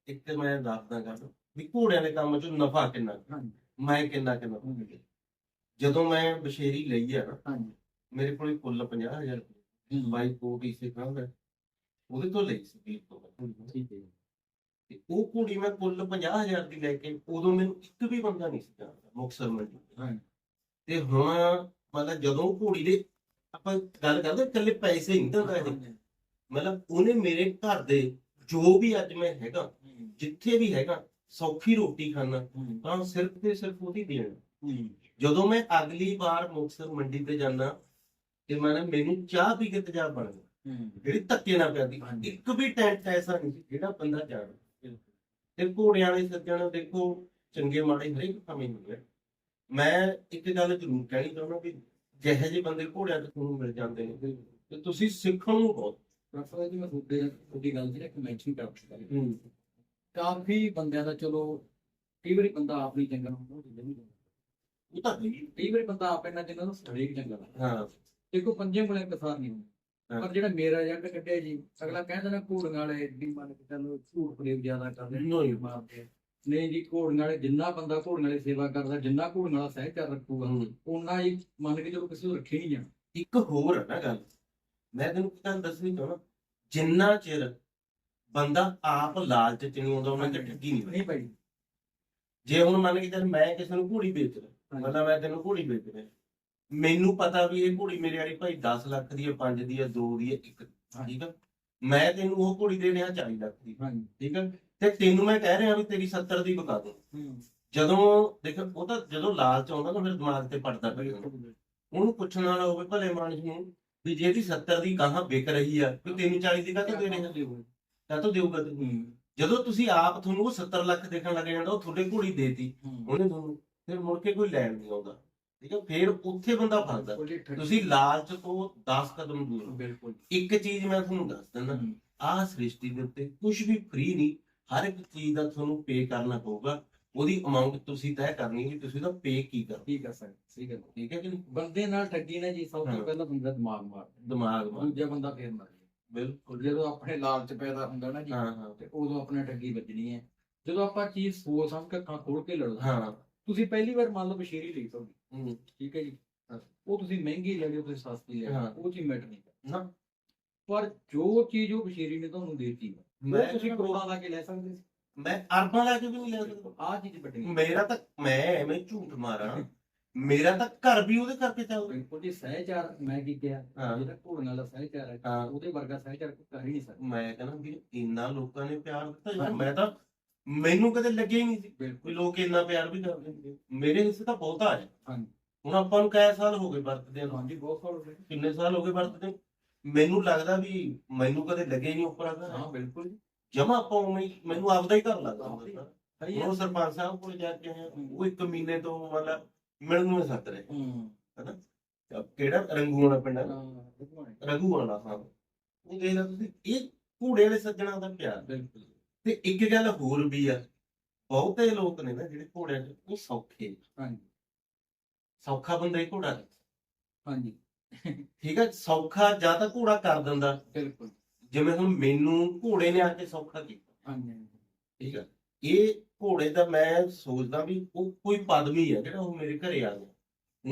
ਇੱਕ ਤੇ ਮੈਂ ਦੱਸਦਾ ਗੱਲ ਵੀ ਘੋੜਿਆਂ ਦੇ ਕੰਮ 'ਚ ਨਫਾ ਕਿੰਨਾ ਹਾਂਜੀ। ਮੈਂ ਕਿੰਨਾ ਕਿੰਨਾ ਜਦੋਂ ਮੈਂ ਬਸ਼ੇਰੀ ਲਈ ਆ ਨਾ ਹਾਂਜੀ। ਮੇਰੇ ਕੋਲ ਕੁੱਲ 50000 ਰੁਪਏ ਬਾਈ ਕੋਟ ਇਸੇ ਖਾਂ ਦਾ ਉਹਦੇ ਤੋਂ ਲਈ ਸੀ ਵੀਰ ਤੋਂ ਮੈਂ। ਠੀਕ ਹੈ ਤੇ ਉਹ ਘੋੜੀ ਮੈਂ ਕੁੱਲ 50000 ਦੀ ਲੈ ਕੇ ਉਦੋਂ ਮੈਨੂੰ ਇੱਕ ਵੀ ਬੰਦਾ ਨਹੀਂ ਸੀ ਜਾਣਦਾ ਮੁਕਸਰ ਮੰਡੀ ਹਾਂ ਤੇ ਹੁਣ ਮਤਲਬ ਜਦੋਂ ਘੋੜੀ ਦੇ ਆਪਾਂ ਗੱਲ ਕਰਦੇ ਇਕੱਲੇ ਪੈਸੇ ਨਹੀਂ ਦਿੰਦਾ ਇਹ। ਮਤਲਬ ਉਹਨੇ ਮੇਰੇ ਘਰ ਦੇ ਜੋ ਵੀ ਅੱਜ ਮੈਂ ਹੈਗਾ ਜਿੱਥੇ ਵੀ ਹੈਗਾ ਸੌਖੀ ਰੋਟੀ ਖਾਣਾ ਤਾਂ ਸਿਰਫ ਤੇ ਸਿਰਫ ਉਹਦੀ ਦੇਣ ਜਦੋਂ ਮੈਂ ਅਗਲੀ ਵਾਰ ਮੁਕਤਸਰ ਮੰਡੀ ਤੇ ਜਾਣਾ ਤੇ ਮੈਂ ਮੈਨੂੰ ਚਾਹ ਪੀ ਕੇ ਤੇਜ਼ਾਬ ਬਣ ਗਿਆ ਜਿਹੜੀ ਧੱਕੇ ਨਾਲ ਪਿਆਦੀ। ਇੱਕ ਵੀ ਟੈਂਟ ਐਸਾ ਨਹੀਂ ਜਿਹੜਾ ਬੰਦਾ ਜਾਣ ਤੇ ਘੋੜਿਆਂ ਵਾਲੇ ਸੱਜਣ ਦੇਖੋ ਚੰਗੇ ਮਾੜੇ ਹਰੇਕ ਥਾਵੇਂ ਹੁੰਦੇ। ਮੈਂ ਇੱਕ ਗੱਲ ਜ਼ਰੂਰ ਕਹਿਣੀ ਚਾਹੁੰਦਾ ਵੀ ਜਿਹੇ ਜਿਹੇ ਬੰਦੇ ਘੋੜਿਆਂ ਤੇ ਤੁਹਾਨੂੰ ਮਿਲ ਜਾਂਦੇ ਨੇ ਤੇ ਤੁਸੀਂ ਸਿੱਖਣ ਨੂੰ ਬਹੁਤ ਪ੍ਰੋਫੈਸਰ ਜੀ ਮੈਂ ਤੁਹਾਡੇ ਤੁਹਾਡੀ ਗੱਲ ਜਿਹੜਾ ਮੈਂਸ਼ਨ ਕਰ ਦਿੱਤਾ ਹੂੰ ਕਾਫੀ ਬੰਦਿਆਂ ਦਾ ਚਲੋ ਕਈ ਵਾਰੀ ਬੰਦਾ ਆਪ ਨਹੀਂ ਚੰਗਾ ਹੁੰਦਾ ਉਹ ਦੂਜੇ ਨੂੰ ਚੰਗਾ। ਉਹ ਤਾਂ ਹੈ। ਕਈ ਵਾਰੀ ਬੰਦਾ ਆਪ ਇਹਨਾਂ ਚੰਗਾ ਹੁੰਦਾ ਹਰੇਕ ਚੰਗਾ ਹਾਂ ਦੇਖੋ ਪੰਜੇ ਕੋਲੇ ਕਸਾਰ ਨਹੀਂ ਹੁੰਦਾ। ਪਰ ਜਿਹੜਾ ਮੇਰਾ ਏਜੰਟ ਕੱਢਿਆ ਜੀ ਅਗਲਾ ਕਹਿੰਦਾ ਨਾ ਘੋੜੀਆਂ ਵਾਲੇ ਏਡੀ ਮੰਨ ਕੇ ਚੱਲੋ ਝੂਠ ਫਰੇਬ ਜ਼ਿਆਦਾ ਕਰਦੇ ਨਹੀਂ। ਮਾਰਦੇ। ਨਹੀਂ ਜੀ ਘੋੜੀਆਂ ਵਾਲੇ ਜਿੰਨਾ ਬੰਦਾ ਘੋੜੀਆਂ ਵਾਲੀ ਸੇਵਾ ਕਰਦਾ ਜਿੰਨਾ ਘੋੜੀਆਂ ਵਾਲਾ ਸਹਿਚਾਰ ਰੱਖੂਗਾ। ਉਹਨਾਂ ਹੀ ਮੰਨ ਕੇ ਚਲੋ ਕਿਸੇ ਨੂੰ ਰੱਖੇ ਨਹੀਂ ਜਾਣਾ ਇੱਕ ਹੋਰ ਹੈ ਨਾ ਗੱਲ ਮੈਂ ਤੈਨੂੰ ਗੱਲ ਦੱਸਣੀ ਚਾਹੁੰਦਾ ਜਿੰਨਾ ਚਿਰ ਬੰਦਾ ਆਪ ਲਾਲਚ ਚ ਨਹੀਂ ਆਉਂਦਾ ਉਹਨਾਂ ਚ ਠੱਗੀ ਨਹੀਂ ਨਹੀਂ ਜੇ ਹੁਣ ਮੰਨ ਕੇ ਚੱਲ ਮੈਂ ਕਿਸੇ ਨੂੰ ਘੋੜੀ ਵੇਚ ਰਿਹਾ ਮਤਲਬ ਮੈਂ ਤੈਨੂੰ ਘੋੜੀ ਵੇਚ ਰਿਹਾ ਮੈਨੂੰ ਪਤਾ ਵੀ ਇਹ ਘੋੜੀ ਮੇਰੇ ਵਾਲੀ ਭਾਈ 10 ਲੱਖ ਦੀ ਹੈ 5 ਦੀ ਹੈ 2 ਦੀ ਹੈ 1 ਠੀਕ ਹੈ ਮੈਂ ਤੈਨੂੰ ਉਹ ਘੋੜੀ ਦੇ ਰਿਹਾ 40 ਲੱਖ ਦੀ। ਠੀਕ ਹੈ ਤੇ ਤੈਨੂੰ ਮੈਂ ਕਹਿ ਰਿਹਾ ਵੀ ਤੇਰੀ 70 ਦੀ ਵਿਕਾ ਦੂੰ। ਜਦੋਂ ਦੇਖ ਉਹ ਤਾਂ ਜਦੋਂ ਲਾਲਚ ਆਉਂਦਾ ਨਾ ਫਿਰ ਦਿਮਾਗ ਤੇ ਪੜਦਾ ਪੈ ਜਾਂਦਾ ਉਹਨੂੰ ਪੁੱਛਣ ਵਾਲਾ ਹੋਵੇ ਭਲੇ ਮਾਨਸ ਨੂੰ ਵੀ ਜੇ ਇਹਦੀ 70 ਦੀ ਗਾਹਾਂ ਵਿਕ ਰਹੀ ਆ ਵੀ ਤੈਨੂੰ 40 ਦੀ ਕਾਹਤੋਂ ਦੇ ਰਿਹਾ ਤਾਂ ਤੂੰ ਦੇਊਗਾ। ਤੂੰ? ਜਦੋਂ ਤੁਸੀਂ ਆਪ ਤੁਹਾਨੂੰ ਉਹ 70 ਲੱਖ ਦੇਖਣ ਲੱਗ ਜਾਂਦਾ ਉਹ ਤੁਹਾਡੇ ਘੋੜੀ ਦੇਤੀ। ਉਹਨੇ ਤੁਹਾਨੂੰ ਫਿਰ ਮੁੜ ਕੇ ਕੋਈ ਲੈਣ ਨਹੀਂ ਆਉਂਦਾ। ਠੀਕ ਹੈ ਫਿਰ ਉੱਥੇ ਬੰਦਾ ਫਸਦਾ ਤੁਸੀਂ ਲਾਲਚ ਤੋਂ 10 ਕਦਮ ਦੂਰ ਹੋ ਬਿਲਕੁਲ ਇੱਕ ਚੀਜ਼ ਮੈਂ ਤੁਹਾਨੂੰ ਦੱਸ ਦਿੰਦਾ। ਆਹ ਸ੍ਰਿਸ਼ਟੀ ਦੇ ਉੱਤੇ ਕੁਝ ਵੀ ਫ੍ਰੀ ਨਹੀਂ ਹਰ ਇੱਕ ਚੀਜ਼ ਦਾ ਤੁਹਾਨੂੰ ਪੇ ਕਰਨਾ ਪਊਗਾ। ਉਹਦੀ ਅਮਾਉਂਟ ਤੁਸੀਂ ਤੈਅ ਕਰਨੀ ਵੀ ਤੁਸੀਂ ਉਹਦਾ ਪੇ ਕੀ ਕਰੋ ਠੀਕ ਹੈ ਸਰ ਸਹੀ ਗੱਲ ਠੀਕ ਹੈ ਕਿ ਨਹੀਂ? ਬੰਦੇ ਨਾਲ ਠੱਗੀ ਨਾ ਜੀ ਸਭ ਹਾਂ। ਤੋਂ ਪਹਿਲਾਂ ਬੰਦਾ ਦਿਮਾਗ ਮਾਰ ਦਿਮਾਗ ਮਾਰ ਦੂਜਾ ਬੰਦਾ ਫੇਰ ਮਾਰ ਬਿਲਕੁਲ। ਜਦੋਂ ਆਪਣੇ ਲਾਲਚ ਪੈਦਾ ਹੁੰਦਾ ਨਾ ਜੀ ਹਾਂ ਹਾਂ। ਤੇ ਉਦੋਂ ਆਪਣਾ ਠੱਗੀ ਵੱਜਣੀ ਹੈ। ਜਦੋਂ ਆਪਾਂ ਚੀਜ਼ ਸੋਚ ਸਮਝ ਕੇ ਅੱਖਾਂ ਖੋਲ ਕੇ ਲੜੋ ਹਾਂ ਤੁਸੀਂ ਪਹਿਲੀ ਵਾਰ ਮੰਨ ਲਓ ਬਸ਼ੀਰੀ ਲਈ ਤੁਹਾਡੀ। ਹੂੰ, ਠੀਕ ਹੈ ਜੀ? ਹਾਂ। ਉਹ ਤੁਸੀਂ ਮਹਿੰਗੀ ਲੈ ਲਿਓ ਤੁਸੀਂ ਸਸਤੀ ਲੈ ਹਾਂ। ਲਿਓ ਉਹ ਚੀਜ਼ ਮੈਟਰ ਨਹੀਂ। ਕਰਦੀ। ਨਾ। ਪਰ ਜੋ ਚੀਜ਼ ਉਹ ਬਸ਼ੀਰੀ ਨੇ ਤੁਹਾਨੂੰ ਦੇਤੀ ਮੈਂ ਉਹ ਤੁਸੀਂ ਕਰੋੜਾਂ ਲਾ ਕੇ ਲੈ ਸਕਦੇ ਸੀ। ਮੈਂ ਅਰਬਾਂ ਲੈ ਕੇ ਵੀ ਨਹੀਂ ਲੈ ਸਕਦਾ? ਆਹ ਚੀਜ਼ ਵੱਡੀ ਹੈ। ਮੇਰਾ ਤਾਂ ਮੈਂ ਐਵੇਂ ਝੂਠ ਮਾਰਾਂ। ਮੇਰਾ ਤਾਂ ਘਰ ਵੀ ਉਹਦੇ ਕਰਕੇ ਚੱਲਦਾ ਬਿਲਕੁਲ ਜੀ ਸਹਿਚਾਰ ਮੈਂ ਕੀ ਕਿਹਾ? ਹਾਂ। ਜਿਹੜਾ ਘੋੜਨ ਵਾਲਾ ਸਹਿਚਾਰ ਹੈ ਹਾਂ। ਉਹਦੇ ਵਰਗਾ ਸਹਿਚਾਰ ਕੋਈ ਕਰ ਹੀ ਨਹੀਂ ਸਕਦਾ। ਮੈਂ ਕਹਿੰਦਾ ਵੀ ਇੰਨਾ ਲੋਕਾਂ ਨੇ ਪਿਆਰ ਦਿੱਤਾ ਯਾਰ। ਮੈਂ ਤਾਂ ਮੈਨੂੰ ਕਦੇ ਲੱਗਿਆ ਹੀ ਨਹੀਂ ਸੀ ਬਿਲਕੁਲ। ਕੋਈ ਲੋਕ ਇੰਨਾ ਪਿਆਰ ਵੀ ਕਰਦੇ ਨੇ ਮੇਰੇ ਹਿੱਸੇ ਤਾਂ ਬਹੁਤਾ ਹੈ। ਹਾਂਜੀ। ਹੁਣ ਆਪਾਂ ਨੂੰ ਕਈ ਸਾਲ ਹੋ ਗਏ ਵਰਤਦੇ ਨੂੰ। ਹਾਂਜੀ ਬਹੁਤ ਸਾਲ ਹੋ ਗਏ। ਕਿੰਨੇ ਸਾਲ ਹੋ ਗਏ ਵਰਤਦੇ ਨੂੰ? ਮੈਨੂੰ ਲੱਗਦਾ ਵੀ ਮੈਨੂੰ ਕਦੇ ਲੱਗੇ ਨਹੀਂ ਉੱਪਰ ਆ ਹਾਂ ਬਿਲਕੁਲ ਜੀ। ਜਮਾ ਆਪਾਂ ਉਵੇਂ ਹੀ- ਮੈਨੂੰ ਆਪਦਾ ਹੀ ਘਰ ਲੱਗਦਾ ਹੁੰਦਾ ਸੀ। ਸਹੀ ਹੈ। ਉਹ ਸਰਪੰਚ ਸਾਹਿਬ ਕੋਲ ਜਾ ਕੇ ਆਏ, ਉਹ ਇੱਕ ਮਹੀਨੇ ਤੋਂ ਮਤਲਬ ਮਿਲਣ ਨੂੰ ਹੀ ਸੱਦ ਰਹੇ। ਹੂੰ। ਕਿਹੜਾ? ਰੰਗੂਆਣਾ ਪਿੰਡ ਹੈ ਹਾਂ ਉਹ ਦੇਖਦਾ ਤੁਸੀਂ ਇਹ ਘੋੜੇ ਵਾਲੇ ਸੱਜਣਾ ਦਾ ਪਿਆਰ। ਬਿਲਕੁਲ। ਤੇ ਇੱਕ ਗੱਲ ਹੋਰ ਵੀ ਆ ਬਹੁਤੇ ਲੋਕ ਨੇ ਨਾ ਜਿਹੜੇ ਘੋੜਿਆਂ 'ਚ ਉਹ ਸੌਖੇ ਹਾਂਜੀ। ਸੌਖਾ ਬੰਦਾ ਹੀ ਘੋੜਾ। ਨਹੀਂ। ਹਾਂਜੀ। ਠੀਕ ਹੈ ਸੌਖਾ ਜਾਂ ਤਾਂ ਘੋੜਾ ਕਰ ਦਿੰਦਾ। ਬਿਲਕੁਲ। ਜਿਵੇਂ ਹੁਣ ਮੈਨੂੰ ਘੋੜੇ ਨੇ ਆ ਕੇ ਸੌਖਾ ਕੀਤਾ। ਹਾਂਜੀ ਠੀਕ ਹੈ ਇਹ ਘੋੜੇ ਦਾ ਮੈਂ ਸੋਚਦਾ ਵੀ ਉਹ ਕੋਈ ਪਦਮੀ ਹੈ ਜਿਹੜਾ ਉਹ ਮੇਰੇ ਘਰੇ ਆ ਗਿਆ।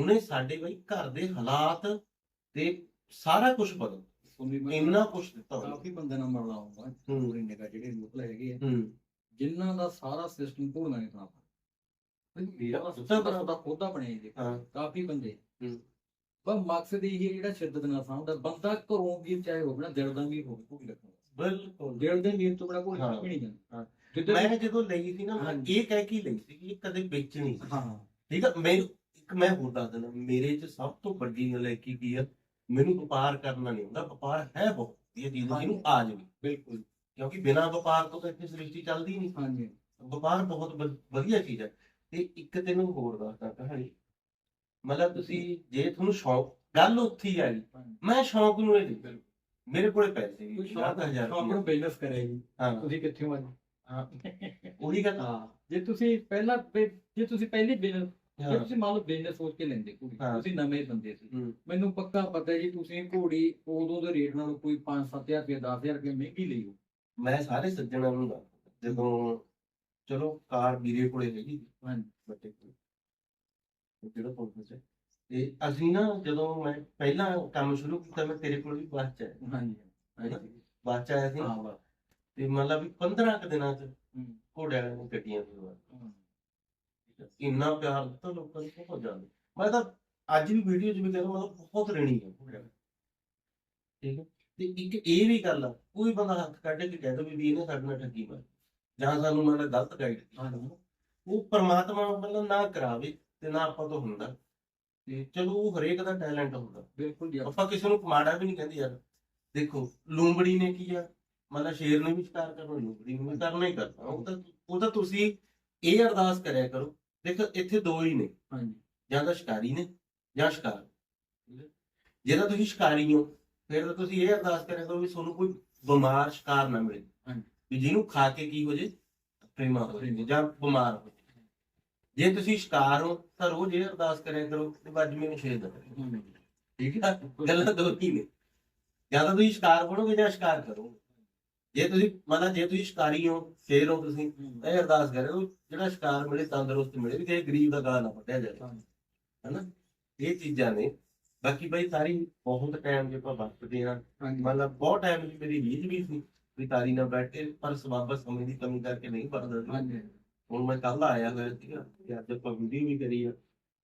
ਉਹਨੇ ਸਾਡੇ ਬਈ ਘਰ ਦੇ ਹਾਲਾਤ ਤੇ ਸਾਰਾ ਕੁਝ ਬਦਲ ਇੰਨਾ ਕੁਝ ਦਿੱਤਾ ਉਹਨੇ। ਕਾਫੀ ਬੰਦੇ ਨਾਲ ਮਿਲਦਾ ਹੁੰਦਾ ਹੂੰ। ਪੂਰੀ ਨਿਗਾਹ ਜਿਹੜੇ ਲੋਕਲ ਹੈਗੇ ਆ। ਜਿਨ੍ਹਾਂ ਦਾ ਸਾਰਾ ਸਿਸਟਮ ਘੋੜਨਾ ਨਹੀਂ ਤਾਂ ਮੇਰਾ ਤਾਂ ਸਿਸਟਮ ਦਾ ਉਹਦਾ ਖੁਦਾ ਬਣਿਆ ਜੀ। ਕਾਫੀ ਬੰਦੇ। ਹੂੰ। ਪਰ ਮਕਸਦ ਇਹ ਹੈ ਜਿਹੜਾ ਸ਼ਿੱਦਤ ਨਾਲ ਸਾਹਮਣਾ ਬੰਦਾ ਘਰੋਂ ਵੀ ਚਾਹੇ ਹੋਵੇ ਨਾ ਦਿਲ ਦਾ ਵੀ ਹੋਵੇ ਕੋਈ ਰੱਖਣਾ ਬਿਲਕੁਲ। ਦਿਲ ਦੇ ਨੀਰ ਤੋਂ ਬੜਾ ਕੋਈ। ਵੀ ਨਹੀਂ ਜਾਂਦਾ। ਹਾਂ। ਜਿੱਦਾਂ ਮੈਂ ਜਦੋਂ ਲਈ ਸੀ ਨਾ। ਇਹ ਕਹਿ ਕੇ ਲਈ ਸੀ ਕਿ ਕਦੇ ਵੇਚਣੀ। ਹਾਂ। ਠੀਕ ਹੈ ਮੈਨੂੰ ਇੱਕ ਮੈਂ ਹੋਰ ਦੱਸ ਦਿੰਦਾ ਮੇਰੇ 'ਚ ਸਭ ਤੋਂ ਵੱਡੀ ਨਲਾਇਕੀ ਕੀ ਆ ਮੈਨੂੰ ਵਪਾਰ ਕਰਨਾ ਨਹੀਂ ਹੁੰਦਾ ਵਪਾਰ ਹੈ ਬਹੁਤ ਇਹ ਚੀਜ਼ ਜਿਹਨੂੰ ਆ ਜਾਵੇ ਬਿਲਕੁਲ। ਕਿਉਂਕਿ ਬਿਨਾਂ ਵਪਾਰ ਤੋਂ ਤਾਂ ਇੱਥੇ ਸ੍ਰਿਸ਼ਟੀ ਚੱਲਦੀ ਨਹੀਂ। ਹਾਂਜੀ। ਵਪਾਰ ਬਹੁਤ ਵਧੀਆ ਚੀਜ਼ ਹੈ ਤੇ ਇੱਕ ਤੈਨੂੰ ਹੋਰ ਦੱਸਦਾ ਕਹਾਣੀ। ਮਤਲਬ ਤੁਸੀਂ ਜੇ ਤੁਹਾਨੂੰ ਸ਼ੌਕ ਗੱਲ ਉੱਥੇ ਹੀ ਆ ਗਈ। ਮੈਂ ਸ਼ੌਕ ਨੂੰ ਇਹ ਨਹੀਂ ਮੇਰੇ ਕੋਲੇ ਪੈਸੇ ਵੀ ਕੋਈ 60000 ਸ਼ੌਕ ਨੂੰ ਬਿਜ਼ਨਸ ਹਾਂ। ਤੁਸੀਂ ਕਿੱਥੇ ਹੋ ਹਾਂ। ਉਹੀ ਗੱਲ। ਹਾਂ। ਜੇ ਤੁਸੀਂ ਪਹਿਲਾਂ ਜੇ ਤੁਸੀਂ ਪਹਿਲੀ ਬਿਜ਼ਨਸ ਜੇ ਤੁਸੀਂ ਮੰਨ ਲਓ ਬਿਜ਼ਨਸ ਸੋਚ ਕੇ ਲੈਂਦੇ ਹਾਂ। ਤੁਸੀਂ ਨਵੇਂ ਬੰਦੇ ਸੀ। ਮੈਨੂੰ ਪੱਕਾ ਪਤਾ ਜੀ ਤੁਸੀਂ ਘੋੜੀ ਉਦੋਂ ਦੇ ਰੇਟ ਨਾਲੋਂ ਕੋਈ 5-7000 ਰੁਪਏ 10000 ਰੁਪਏ ਮਹਿੰਗੀ ਲਈ ਹੋ। ਮੈਂ ਸਾਰੇ ਸੱਜਣਾਂ ਨੂੰ ਜਦੋਂ ਚਲੋ ਕਾਰ ਵੀਰੇ ਕੋਲੇ ਹੈਗੀ ਹਾਂਜੀ। ਵੱਡੇ ਕੋਲੇ। ਜਿਹੜਾ ਚ ਹੈ। ਤੇ ਅਸੀਂ ਨਾ ਜਦੋਂ ਮੈਂ ਪਹਿਲਾਂ ਕੰਮ ਸ਼ੁਰੂ ਕੀਤਾ ਮੈਂ ਤੇਰੇ ਕੋਲ ਵੀ ਬੱਸ ਚ ਆਇਆ ਹਾਂਜੀ? ਬੱਸ ਚ ਆਇਆ ਸੀ ਹਾਂ ਤੇ ਮਤਲਬ ਵੀ 15 ਕੁ ਦਿਨਾਂ ਚ ਹੂੰ। ਘੋੜੇ ਵਾਲਿਆਂ ਨੇ ਗੱਡੀਆਂ ਦੇ ਹੂੰ। ਇੰਨਾ ਪਿਆਰ ਦਿੱਤਾ ਲੋਕਾਂ ਨੇ ਬਹੁਤ ਜ਼ਿਆਦਾ ਮੈਂ ਤਾਂ ਅੱਜ ਵੀ ਵੀਡੀਓ 'ਚ ਵੀ ਕਹਿੰਦਾ ਮਤਲਬ ਬਹੁਤ ਰਣੀ ਹੈ ਘੋੜਿਆਂ। ਠੀਕ ਹੈ ਤੇ ਇੱਕ ਇਹ ਵੀ ਗੱਲ ਆ ਕੋਈ ਬੰਦਾ ਹੱਥ ਕੱਢ ਕੇ ਕਹਿ ਦੋ ਵੀ ਇਹਨੇ ਸਾਡੇ ਨਾਲ ਠੱਗੀ ਮਾਰੀ ਜਾਂ ਸਾਨੂੰ ਮਤਲਬ ਗਲਤ ਗਾਈਡ ਕੀਤਾ। ਉਹ ਪਰਮਾਤਮਾ ਮਤਲਬ ਨਾ ਕਰਾਵੇ ਤੇ ਨਾ ਆਪਾਂ ਤੋਂ ਹੁੰਦਾ। ਤੇ ਚਲੋ ਉਹ ਹਰੇਕ ਦਾ ਟੈਲੈਂਟ ਹੁੰਦਾ। ਬਿਲਕੁਲ ਜੀ। ਆਪਾਂ ਕਿਸੇ ਨੂੰ ਮਾੜਾ ਵੀ ਨਹੀਂ ਕਹਿੰਦੇ ਯਾਰ। ਦੇਖੋ ਲੂੰਬੜੀ ਨੇ ਕੀ ਆ? ਮਤਲਬ ਸ਼ੇਰ ਨੇ ਵੀ ਸ਼ਿਕਾਰ ਕਰਨਾ ਲੂੰਬੜੀ ਨੂੰ ਵੀ ਕਰਨਾ ਹੀ ਕਰਨਾ। ਉਹ ਤਾਂ ਉਹ ਤਾਂ ਤੁਸੀਂ ਇਹ ਅਰਦਾਸ ਕਰਿਆ ਕਰੋ। ਦੇਖੋ ਇੱਥੇ ਦੋ ਹੀ ਨੇ। ਹਾਂਜੀ। ਜਾਂ ਤਾਂ ਸ਼ਿਕਾਰੀ ਨੇ ਜਾਂ ਸ਼ਿਕਾਰ? ਜੇ ਤਾਂ ਤੁਸੀਂ ਸ਼ਿਕਾਰੀ ਹੋ ਫਿਰ ਤਾਂ ਤੁਸੀਂ ਇਹ ਅਰਦਾਸ ਕਰਿਆ ਕਰੋ ਵੀ ਤੁਹਾਨੂੰ ਕੋਈ ਬਿਮਾਰ ਸ਼ਿਕਾਰ ਨਾ ਮਿਲੇ। ਹਾਂਜੀ। ਵੀ ਜਿਹਨੂੰ ਖਾ ਕੇ ਕੀ ਹੋ ਜੇ? ਪ੍ਰੇਮਾ ਹੋ ਜੇ ਜਾਂ ਬਿਮਾਰ ਹੋ ਜੇ। ਜੇ ਤੁਸੀਂ ਸ਼ਿਕਾਰ ਹੋ ਤਾਂ ਰੋਜ਼ ਇਹ ਅਰਦਾਸ ਕਰਿਆ ਕਰੋ ਕਿ ਵੱਜ ਮੈਨੂੰ ਸ਼ੇਰ ਨਾ ਕਰੇ ਹੂੰ। ਠੀਕ ਹੈ। ਗੱਲਾਂ ਦੋ ਹੀ ਨੇ। ਜਾਂ ਤਾਂ ਤੁਸੀਂ ਸ਼ਿਕਾਰ ਬਣੋਗੇ ਜਾਂ ਸ਼ਿਕਾਰ ਕਰੋਗੇ। ਜੇ ਤੁਸੀਂ ਮਤਲਬ ਜੇ ਤੁਸੀਂ ਸ਼ਿਕਾਰੀ ਹੋ ਸ਼ੇਰ ਹੋ ਤੁਸੀਂ। ਇਹ ਅਰਦਾਸ ਕਰਿਓ ਜਿਹੜਾ ਸ਼ਿਕਾਰ ਮਿਲੇ ਤੰਦਰੁਸਤ ਮਿਲੇ ਵੀ ਕਿਸੇ ਗਰੀਬ ਦਾ ਗਲਾ ਨਾ ਵੱਢਿਆ ਜਾਵੇ। ਹੈਨਾ? ਇਹ ਚੀਜ਼ਾਂ ਨੇ। ਬਾਕੀ ਬਾਈ ਤਾਰੀ ਬਹੁਤ ਟਾਈਮ ਜੇ ਆਪਾਂ ਵਰਤਦੇ ਹਾਂ। ਮਤਲਬ ਬਹੁਤ ਟਾਈਮ ਮੇਰੀ ਰੀਝ ਵੀ ਸੀ ਵੀ ਤਾਰੀ ਨਾਲ ਬੈਠੇ ਪਰ ਸਬਬ ਸਮੇਂ ਦੀ ਕਮੀ ਕਰਕੇ ਨਹੀਂ ਵਰਤਦਾ ਹੁਣ ਮੈਂ ਕੱਲ ਆਇਆ ਹੋਇਆ ਸੀਗਾ ਤੇ ਅੱਜ ਆਪਾਂ ਵੀਡੀਓ ਵੀ ਕਰੀ ਆ।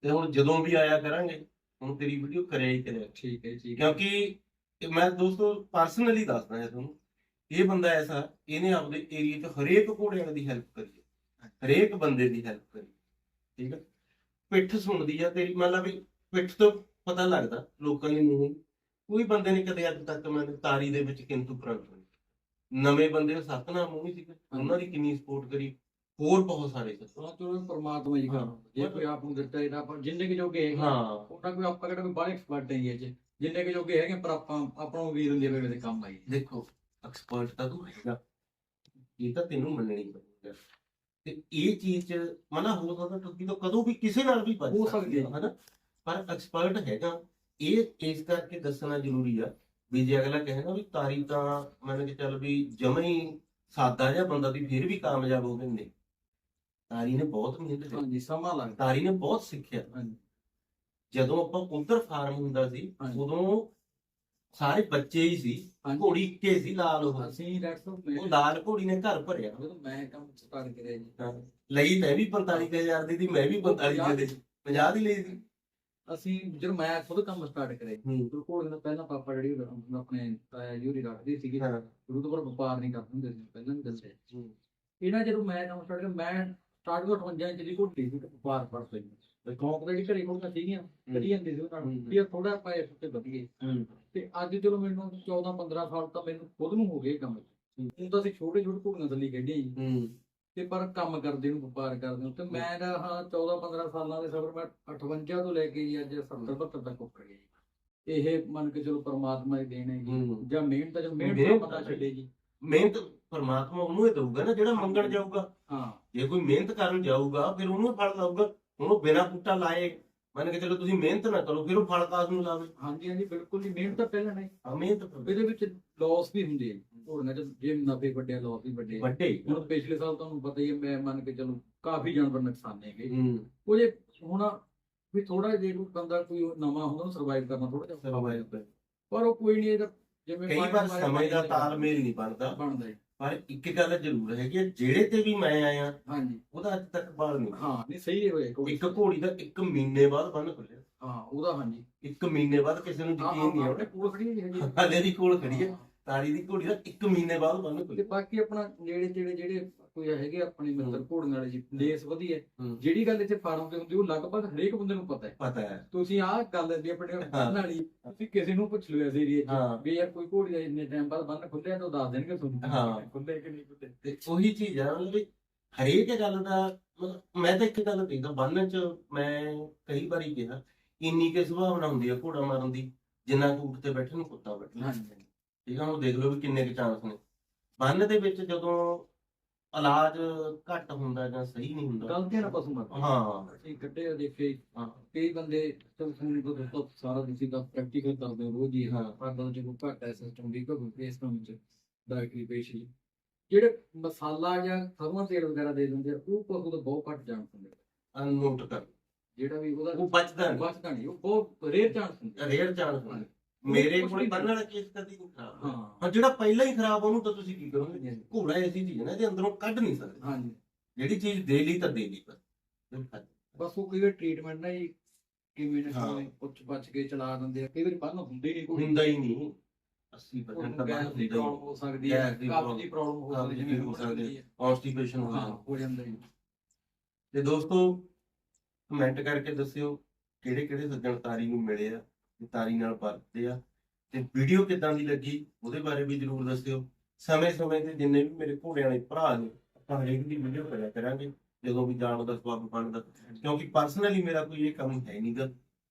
ਤੇ ਹੁਣ ਜਦੋਂ ਵੀ ਆਇਆ ਕਰਾਂਗੇ ਹੁਣ ਤੇਰੀ ਵੀਡੀਓ ਕਰਿਆ ਹੀ ਕਰਿਆ। ਠੀਕ ਹੈ ਜੀ, ਠੀਕ ਕਿਉਂਕਿ ਮੈਂ ਦੋਸਤੋ ਪਰਸਨਲੀ ਦੱਸਦਾ ਹਾਂ ਤੁਹਾਨੂੰ ਇਹ ਬੰਦਾ ਐਸਾ ਇਹਨੇ ਆਪਦੇ ਏਰੀਆ 'ਚ ਹਰੇਕ ਘੋੜੇ ਵਾਲੇ ਦੀ ਹੈਲਪ ਕਰੀ ਹੈ। ਹਰੇਕ ਬੰਦੇ ਦੀ ਹੈਲਪ ਕਰੀ ਠੀਕ ਹੈ? ਪਿੱਠ ਸੁਣਦੀ ਆ ਤੇਰੀ ਮਤਲਬ ਵੀ ਪਿੱਠ ਤੋਂ ਪਤਾ ਲੱਗਦਾ ਲੋਕਾਂ ਦੇ ਮੂੰਹ ਕੋਈ ਬੰਦੇ ਨੇ ਕਦੇ ਅੱਜ ਤੱਕ ਮੈਨੂੰ ਤਾਰੀ ਦੇ ਵਿੱਚ ਕਿੰਤੂ ਨਹੀਂ ਨਵੇਂ ਬੰਦੇ ਸਤਨਾਮ ਮੂੰਹ ਸੀ ਉਹਨਾਂ ਦੀ ਕਿੰਨੀ ਸਪੋਰਟ ਕਰੀ। ਹੋਰ ਬਹੁਤ ਸਾਰੇ ਸੀ। ਹਾਂ ਚਲੋ ਪਰਮਾਤਮਾ ਜੀ ਕਰੋ ਜੇ ਕੋਈ ਆਪ ਨੂੰ ਦਿੱਤਾ ਇਹਦਾ ਆਪਾਂ ਜਿੰਨੇ ਕਿ ਜੋਗੇ ਹੈਗੇ ਹਾਂ। ਉਹਨਾਂ ਕੋਈ ਆਪਾਂ ਕਿਹੜਾ ਕੋਈ ਬਾਹਰ ਐਕਸਪਰਟ ਨਹੀਂ ਹੈ ਜੀ ਜਿੰਨੇ ਕਿ ਜੋਗੇ ਹੈਗੇ ਪਰ ਆਪਾਂ ਆਪਾਂ ਨੂੰ ਵੀਰ ਹੁੰਦੇ ਵੇਲੇ ਦੇ ਕੰਮ ਆਈ ਦੇਖੋ ਐਕਸਪਰਟ ਤਾਂ ਤੂੰ ਹੈਗਾ। ਇਹ ਤਾਂ ਤੈਨੂੰ ਮੰਨਣੀ ਪਊਗਾ। ਤੇ ਇਹ ਚੀਜ਼ ਚ ਮਨਾ ਹੋ ਸਕਦਾ ਤੁਸੀਂ ਤਾਂ ਕਦੋਂ ਵੀ ਕਿਸੇ ਨਾਲ ਵੀ ਬਚ ਹੋ ਸਕਦੀ ਹੈ। ਹਨਾ? ਪਰ ਐਕਸਪਰਟ ਹੈਗਾ। ਇਹ ਇਸ ਕਰਕੇ ਦੱਸਣਾ ਜ਼ਰੂਰੀ ਆ ਵੀ ਜੇ ਅਗਲਾ ਕਹੇ ਨਾ ਵੀ ਤਾਰੀ ਤਾਂ ਮੰਨ ਕੇ ਚੱਲ ਵੀ ਜਮਾ ਹੀ ਸਾਦਾ ਜਿਹਾ ਬੰਦਾ ਦੀ ਫਿਰ ਵੀ ਕਾਮਯਾਬ ਹੋ ਗਏ ਨੇ। ਤਾਰੀ ਨੇ ਬਹੁਤ ਮਿਹਨਤ ਕੀਤੀ। ਹਾਂਜੀ ਸਮਾਂ ਲੱਗਦਾ। ਤਾਰੀ ਨੇ ਬਹੁਤ ਸਿੱਖਿਆ। ਹਾਂਜੀ। ਜਦੋਂ ਆਪਾਂ ਉਧਰ ਫਾਰਮ ਹੁੰਦਾ ਸੀ। ਉਦੋਂ ਸਾਰੇ ਬੱਚੇ ਹੀ ਸੀ ਘੋੜੀ ਇੱਕੇ ਸੀ ਲਾਲ ਉਹ। ਅਸੀਂ ਡਾਕਟਰ ਉਹ ਮੈਂ ਲਾਲ ਘੋੜੀ ਨੇ ਘਰ ਭਰਿਆ। ਜਦੋਂ ਮੈਂ ਕੰਮ ਸਟਾਰਟ ਕਰਿਆ ਜੀ। ਲਈ ਤਾਂ ਵੀ 45000 ਦੀ ਦੀ ਮੈਂ ਵੀ 45 ਦੀ। 50 ਦੀ ਲਈ ਸੀ। ਅਸੀਂ ਜਦੋਂ ਮੈਂ ਖੁਦ ਕੰਮ ਸਟਾਰਟ ਕਰਿਆ ਤੇ ਕੋਲ ਦਾ ਪਹਿਲਾਂ ਪਾਪਾ ਜਿਹੜੀ ਆਪਣੇ ਤਾਇਆ ਯੂਰੀ ਰੱਖਦੀ ਸੀਗੀ ਹਾਂ। ਸ਼ੁਰੂ ਤੋਂ ਪਰ ਵਪਾਰ ਨਹੀਂ ਕਰਦੇ ਹੁੰਦੇ ਸੀ ਪਹਿਲਾਂ ਵੀ ਦੱਸਿਆ। ਇਹਨਾਂ ਜਦੋਂ ਮੈਂ ਕੰਮ ਸਟਾਰਟ ਕਰ ਮੈਂ ਸਟਾਰਟ ਤੋਂ 58 ਇੰਚ ਦੀ ਘੋਟੀ ਸੀ ਤੇ ਵਪਾਰ ਪੜ ਪਈ ਕੌਂਕ ਦੇ ਘਰੇ ਕੋਲ ਸੀਗੀਆਂ ਕਰੀ ਜਾਂਦੇ ਸੀ ਉਹਨਾਂ ਨੂੰ। ਵੀ ਥੋੜਾ ਪਾਏ ਸੁੱਤੇ ਵਧੀਆ ਤੇ ਅੱਜ ਚਲੋ ਮੈਨੂੰ 14 15 ਸਾਲ ਤਾਂ ਮੈਨੂੰ ਖੁਦ ਨੂੰ ਹੋ ਗਏ ਕੰਮ ਹੁਣ ਤਾਂ ਅਸੀਂ ਛੋਟੇ ਛੋਟੇ ਘੋੜੀਆਂ ਥੱਲੇ ਖੇਡੀਆਂ ਜੀ। ਤੇ ਪਰ ਕੰਮ ਕਰਦੇ ਨੂੰ ਵਪਾਰ ਕਰਦੇ ਨੂੰ। ਤੇ ਮੈਂ ਤਾਂ ਹਾਂ 14 15 ਸਾਲਾਂ ਦੇ ਸਫ਼ਰ ਮੈਂ 58 ਤੋਂ ਲੈ ਕੇ ਜੀ ਅੱਜ 70 72 ਤੱਕ ਉੱਪਰ ਗਿਆ ਇਹ ਮੰਨ ਕੇ ਚਲੋ ਪ੍ਰਮਾਤਮਾ ਦੀ ਦੇਣ ਹੈ। ਜੀ ਜਾਂ ਮਿਹਨਤ ਦਾ ਜਾਂ ਮਿਹਨਤ ਦਾ ਪਤਾ ਦਾ ਛੱਡੇ ਜੀ। ਮਿਹਨਤ ਪਰਮਾਤਮਾ ਉਹਨੂੰ ਹੀ ਦਊਗਾ ਨਾ ਜਿਹੜਾ ਮੰਗਣ ਜਾਊਗਾ। ਹਾਂ। ਜੇ ਕੋਈ ਮਿਹਨਤ ਕਰਨ ਜਾਊਗਾ ਫਿਰ ਉਹਨੂੰ ਹੀ ਫਲ ਲਾਊਗਾ। ਉਹਨੂੰ ਬਿਨਾਂ ਬੂਟਾ ਲਾਏ ਮੰਨ ਕੇ ਚਲੋ ਤੁਸੀਂ ਮਿਹਨਤ ਨਾ ਕਰੋ ਫਿਰ ਉਹ ਫਲ ਕਾਸ ਨੂੰ ਲਾਵੇ? ਹਾਂਜੀ ਹਾਂਜੀ ਬਿਲਕੁਲ ਜੀ ਮਿਹਨਤ ਤਾਂ ਪਹਿਲਾਂ ਨਹੀਂ। ਆ ਮਿਹਨਤ। ਇਹਦੇ ਵਿੱਚ ਲਾਸ ਵੀ ਹੁੰਦੇ ਆ ਘੋੜੀਆਂ ਚ ਜੇ ਨਫੇ ਵੱਡੇ ਲਾਸ ਵੀ ਵੱਡੇ। ਵੱਡੇ। ਹੁਣ ਪਿਛਲੇ ਸਾਲ ਤੁਹਾਨੂੰ ਪਤਾ ਹੀ ਹੈ ਮੈਂ ਮੰਨ ਕੇ ਚਲੋ ਕਾਫੀ ਜਾਨਵਰ ਨੁਕਸਾਨੇ ਗਏ ਹੂੰ। ਉਹ ਜੇ ਹੁਣ ਵੀ ਥੋੜਾ ਜੇ ਕੋਈ ਬੰਦਾ ਕੋਈ ਨਵਾਂ ਹੁੰਦਾ ਉਹਨੂੰ ਸਰਵਾਈਵ ਕਰਨਾ ਥੋੜਾ ਜਿਹਾ ਸਰਵਾਈਵ। ਪਰ ਉਹ ਕੋਈ ਨਹੀਂ ਇਹਦਾ ਜਿਵੇਂ ਕਈ ਵਾਰ ਸਮੇਂ ਦਾ ਤਾਲਮੇਲ ਨਹੀਂ ਬਣਦਾ। ਬਣਦਾ ਹੈ। ਪਰ ਇੱਕ ਗੱਲ ਜ਼ਰੂਰ ਹੈਗੀ ਹੈ ਜਿਹੜੇ ਤੇ ਵੀ ਮੈਂ ਆਇਆ ਹਾਂਜੀ। ਉਹਦਾ ਅੱਜ ਤੱਕ ਬਾਲ ਨਹੀਂ ਹਾਂ ਨਹੀਂ ਸਹੀ ਹੋਇਆ ਕੋਈ। ਇੱਕ ਘੋੜੀ ਦਾ ਇੱਕ ਮਹੀਨੇ ਬਾਅਦ ਬੰਨ ਖੁੱਲਿਆ। ਹਾਂ ਉਹਦਾ ਹਾਂਜੀ। ਇੱਕ ਮਹੀਨੇ ਬਾਅਦ ਕਿਸੇ ਨੂੰ ਯਕੀਨ ਨਹੀਂ ਆਉਣਾ। ਕੋਲ ਖੜੀ ਹੈ ਜੀ। ਹਲੇ ਦੀ ਕੋਲ ਖੜੀ ਹੈ। ਤਾਰੀ ਦੀ ਘੋੜੀ ਦਾ ਇੱਕ ਮਹੀਨੇ ਬਾਅਦ ਬੰਨ ਤੇ ਬਾਕੀ ਆਪਣਾ ਜਿਹੜੇ ਜਿਹੜੇ ਜਿਹੜੇ ਕੋਈ ਹੈਗੇ ਆਪਣੇ ਮਿੱਤਰ ਹੂੰ। ਘੋੜੀਆਂ ਵਾਲੇ ਜੀ ਲੇਸ ਵਧੀਆ ਹੂੰ। ਜਿਹੜੀ ਗੱਲ ਇੱਥੇ ਫਾਰਮ ਤੇ ਹੁੰਦੀ ਉਹ ਲਗਭਗ ਹਰੇਕ ਬੰਦੇ ਨੂੰ ਪਤਾ ਹੈ। ਪਤਾ ਹੈ। ਤੁਸੀਂ ਆਹ ਗੱਲ ਦੀ ਆਪਣੇ ਹਾਂ। ਬੰਨ ਵਾਲੀ ਤੁਸੀਂ ਕਿਸੇ ਨੂੰ ਪੁੱਛ ਲਿਓ ਇਸ ਏਰੀਏ 'ਚ ਹਾਂ। ਵੀ ਯਾਰ ਕੋਈ ਘੋੜੀ ਦਾ ਇੰਨੇ ਟਾਈਮ ਬਾਅਦ ਬੰਨ ਖੁੱਲਿਆ ਤਾਂ ਉਹ ਦੱਸ ਦੇਣਗੇ ਤੁਹਾਨੂੰ। ਹਾਂ। ਖੁੱਲੇ ਕਿ ਨਹੀਂ ਖੁੱਲੇ ਤੇ ਉਹੀ ਚੀਜ਼ ਆ ਮਤਲਬ ਵੀ ਹਰੇਕ ਗੱਲ ਦਾ ਮਤਲਬ ਮੈਂ ਤਾਂ ਇੱਕ ਗੱਲ ਕਹਿੰਦਾ ਬੰਨ ਚ ਮੈਂ ਕਈ ਵਾਰੀ ਕਿਹਾ ਇੰਨੀ ਕੇ ਸੁਭਾਵਨਾ ਹੁੰਦੀ ਆ ਘੋੜਾ ਮਾਰਨ ਦੀ ਜਿੰਨਾ ਕੁ ਊਠ ਤੇ ਬੈਠੇ ਨੂੰ ਕੁੱਤਾ ਬੈਠੇ ਹਾਂਜੀ। ਠੀਕ ਆ ਹੁਣ ਦੇਖ ਲਓ ਵੀ ਕਿੰਨੇ ਕੁ ਚਾਂਸ ਨੇ। ਬੰਨ ਦੇ ਵਿੱਚ ਜਦੋਂ ਇਲਾਜ ਘੱਟ ਹੁੰਦਾ ਜਾਂ ਸਹੀ ਨਹੀਂ ਹੁੰਦਾ। ਗਲਤੀਆਂ ਨਾ ਪਸੂ ਮਰ ਹਾਂ। ਅਸੀਂ ਆ ਦੇਖੇ। ਹਾਂ। ਕਈ ਬੰਦੇ ਤੁਹਾਨੂੰ ਤੋਂ ਦੋਸਤੋ ਸਾਰਾ ਤੁਸੀਂ ਦਾ ਪ੍ਰੈਕਟੀਕਲ ਕਰਦੇ ਰੋਜ਼ ਹੀ। ਹਾਂ। ਪਰ ਜਦੋਂ ਜੇ ਕੋਈ ਘੱਟ ਹੈ ਸਿਸਟਮ ਵੀ ਕੋਈ ਇਸ ਕੰਮ ਚ। ਡਾਇਰੈਕਟਲੀ ਪੇਸ਼ੀ ਜਿਹੜੇ ਮਸਾਲਾ ਜਾਂ ਸਰੋਂ ਤੇਲ ਵਗੈਰਾ ਦੇ ਦਿੰਦੇ ਆ ਉਹ ਪਸ਼ੂ ਦਾ ਬਹੁਤ ਘੱਟ ਚਾਂਸ ਹੁੰਦੇ ਆ। ਨੋਟ ਕਰ। ਜਿਹੜਾ ਵੀ ਉਹਦਾ ਉਹ ਬਚਦਾ ਨਹੀਂ। ਬਚਦਾ ਨਹੀਂ। ਉਹ ਬਹੁਤ ਰੇਅਰ ਚਾਂਸ ਹੁੰਦੇ। ਰੇਅਰ ਚਾਂਸ ਹੁੰਦੇ ਮੇਰੇ ਕੋਲ ਬੰਨ ਵਾਲਾ ਕੇਸ ਕਦੀ ਨਹੀਂ। ਖਰਾਬ ਹੋਇਆ। ਹਾਂ ਹਾਂ ਜਿਹੜਾ ਪਹਿਲਾਂ ਹੀ ਖਰਾਬ ਉਹਨੂੰ ਤਾਂ ਤੁਸੀਂ ਕੀ ਕਰੋਗੇ? ਹਾਂਜੀ। ਘੋੜਾ ਐਸੀ ਚੀਜ਼ ਹੈ ਨਾ ਇਹਦੇ ਅੰਦਰੋਂ ਕੱਢ ਨਹੀਂ ਸਕਦੇ। ਹਾਂਜੀ। ਜਿਹੜੀ ਚੀਜ਼ ਦੇ ਲਈ ਤਾਂ ਦੇ ਲਈ ਬਸ। ਬਸ ਉਹ ਕਈ ਵਾਰ ਟ੍ਰੀਟਮੈਂਟ ਨਾ ਜੀ ਕਿਵੇਂ ਨਾ ਹਾਂ। ਕਿਵੇਂ ਪੁੱਛ ਪੱਛ ਕੇ ਚਲਾ ਦਿੰਦੇ ਆ। ਕਈ ਵਾਰੀ ਬੰਨ ਹੁੰਦੇ ਨਹੀਂ ਕੋਈ। ਹੁੰਦਾ ਹੀ ਨਹੀਂ। 80% ਉਹਨੂੰ ਤਾਂ ਗੈਸ ਦੀ ਹੁੰਦਾ ਪ੍ਰੋਬਲਮ ਹੋ ਸਕਦੀ ਹੈ ਗੈਸ ਦੀ ਕਬਜ਼ ਦੀ ਪ੍ਰੋਬਲਮ ਹੋ ਕਬਜ਼ ਸਕਦੀ ਦੀ ਜਿਵੇਂ ਹੋ ਹੋ ਸਕਦੀ ਹੈ। ਕਨਸਟੀਪੇਸ਼ਨ ਹੋ ਹਾਂ ਜਾਂਦਾ। ਹੋ ਜਾਂਦਾ ਜੀ। ਤੇ ਦੋਸਤੋ ਕਮੈਂਟ ਕਰਕੇ ਦੱਸਿਓ ਕਿਹੜੇ ਕਿਹੜੇ ਸੱਜਣ ਤਾਰੀ ਨੂੰ ਮਿਲੇ ਆ। ਤਾਰੀ ਨਾਲ ਵਰਤਦੇ ਆ। ਤੇ ਵੀਡੀਓ ਕਿਦਾਂ ਦੀ ਲੱਗੀ ਉਹਦੇ ਬਾਰੇ ਵੀ ਜਰੂਰ ਦੱਸਿਓ। ਸਮੇਂ ਸਮੇਂ ਤੇ ਜਿੰਨੇ ਵੀ ਮੇਰੇ ਘੋੜਿਆਂ ਵਾਲੇ ਭਰਾ ਨੇ ਆਪਾਂ ਹਰੇਕ ਦੀ ਵੀਡੀਓ ਕਰਿਆ ਕਰਾਂਗੇ ਜਦੋਂ ਵੀ ਜਾਣ ਦਾ ਸਬਬ ਬਣਦਾ। ਕਿਉਂਕਿ ਪਰਸਨਲੀ ਮੇਰਾ ਕੋਈ ਇਹ ਕੰਮ ਹੈ ਨਹੀਂਗਾ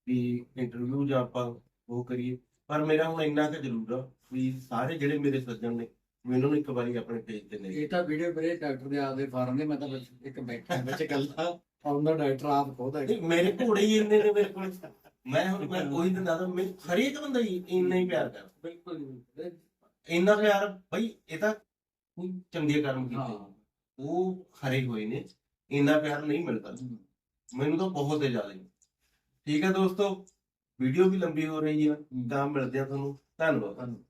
ਵੀ ਇੰਟਰਵਿਊ ਜਾਂ ਆਪਾਂ ਉਹ ਕਰੀਏ। ਪਰ ਮੇਰਾ ਹੁਣ ਇੰਨਾ ਕੁ ਜ਼ਰੂਰ ਆ ਵੀ ਸਾਰੇ ਜਿਹੜੇ ਮੇਰੇ ਸੱਜਣ ਨੇ ਮੈਨੂੰ ਨੂੰ ਇੱਕ ਵਾਰੀ ਆਪਣੇ ਪੇਜ ਤੇ ਲੈ ਇਹ ਤਾਂ ਵੀਡੀਓ ਮੇਰੇ ਡਾਕਟਰ ਦੇ ਆਪਦੇ ਫਾਰਮ ਦੇ ਮੈਂ ਤਾਂ ਇੱਕ ਬੈਠਾ ਵਿੱਚ ਗੱਲਾਂ ਫਾਰਮ ਡਾਕਟਰ ਆਪ ਖੁਦ ਹੈ ਮੇਰੇ ਘੋੜੇ ਹੀ ਇੰਨੇ ਨੇ ਮੇਰੇ ਕੋਲ। ਮੈਂ ਹੁਣ ਮੈਂ ਕੋਈ ਦਿੰਦਾ ਤਾਂ ਮੈਂ ਹਰੇਕ ਬੰਦਾ ਹੀ ਇੰਨਾ ਹੀ ਪਿਆਰ ਕਰਦਾ। ਬਿਲਕੁਲ ਜੀ। ਇੰਨਾ ਪਿਆਰ ਬਈ ਇਹ ਤਾਂ ਕੋਈ ਚੰਗੇ ਕਰਮ ਕੀਤੇ। ਹਾਂ। ਉਹ ਹਰੇ ਹੋਏ ਨੇ ਇੰਨਾ ਪਿਆਰ ਨਹੀਂ ਮਿਲਦਾ। ਮੈਨੂੰ ਤਾਂ ਬਹੁਤ ਹੀ ਜ਼ਿਆਦਾ। ਹੀ। ਠੀਕ ਹੈ ਦੋਸਤੋ ਵੀਡੀਓ ਵੀ ਲੰਬੀ ਹੋ ਰਹੀ ਹੈ। ਤਾਂ ਮਿਲਦੇ ਆ ਤੁਹਾਨੂੰ। ਧੰਨਵਾਦ। ਧੰਨਵਾਦ।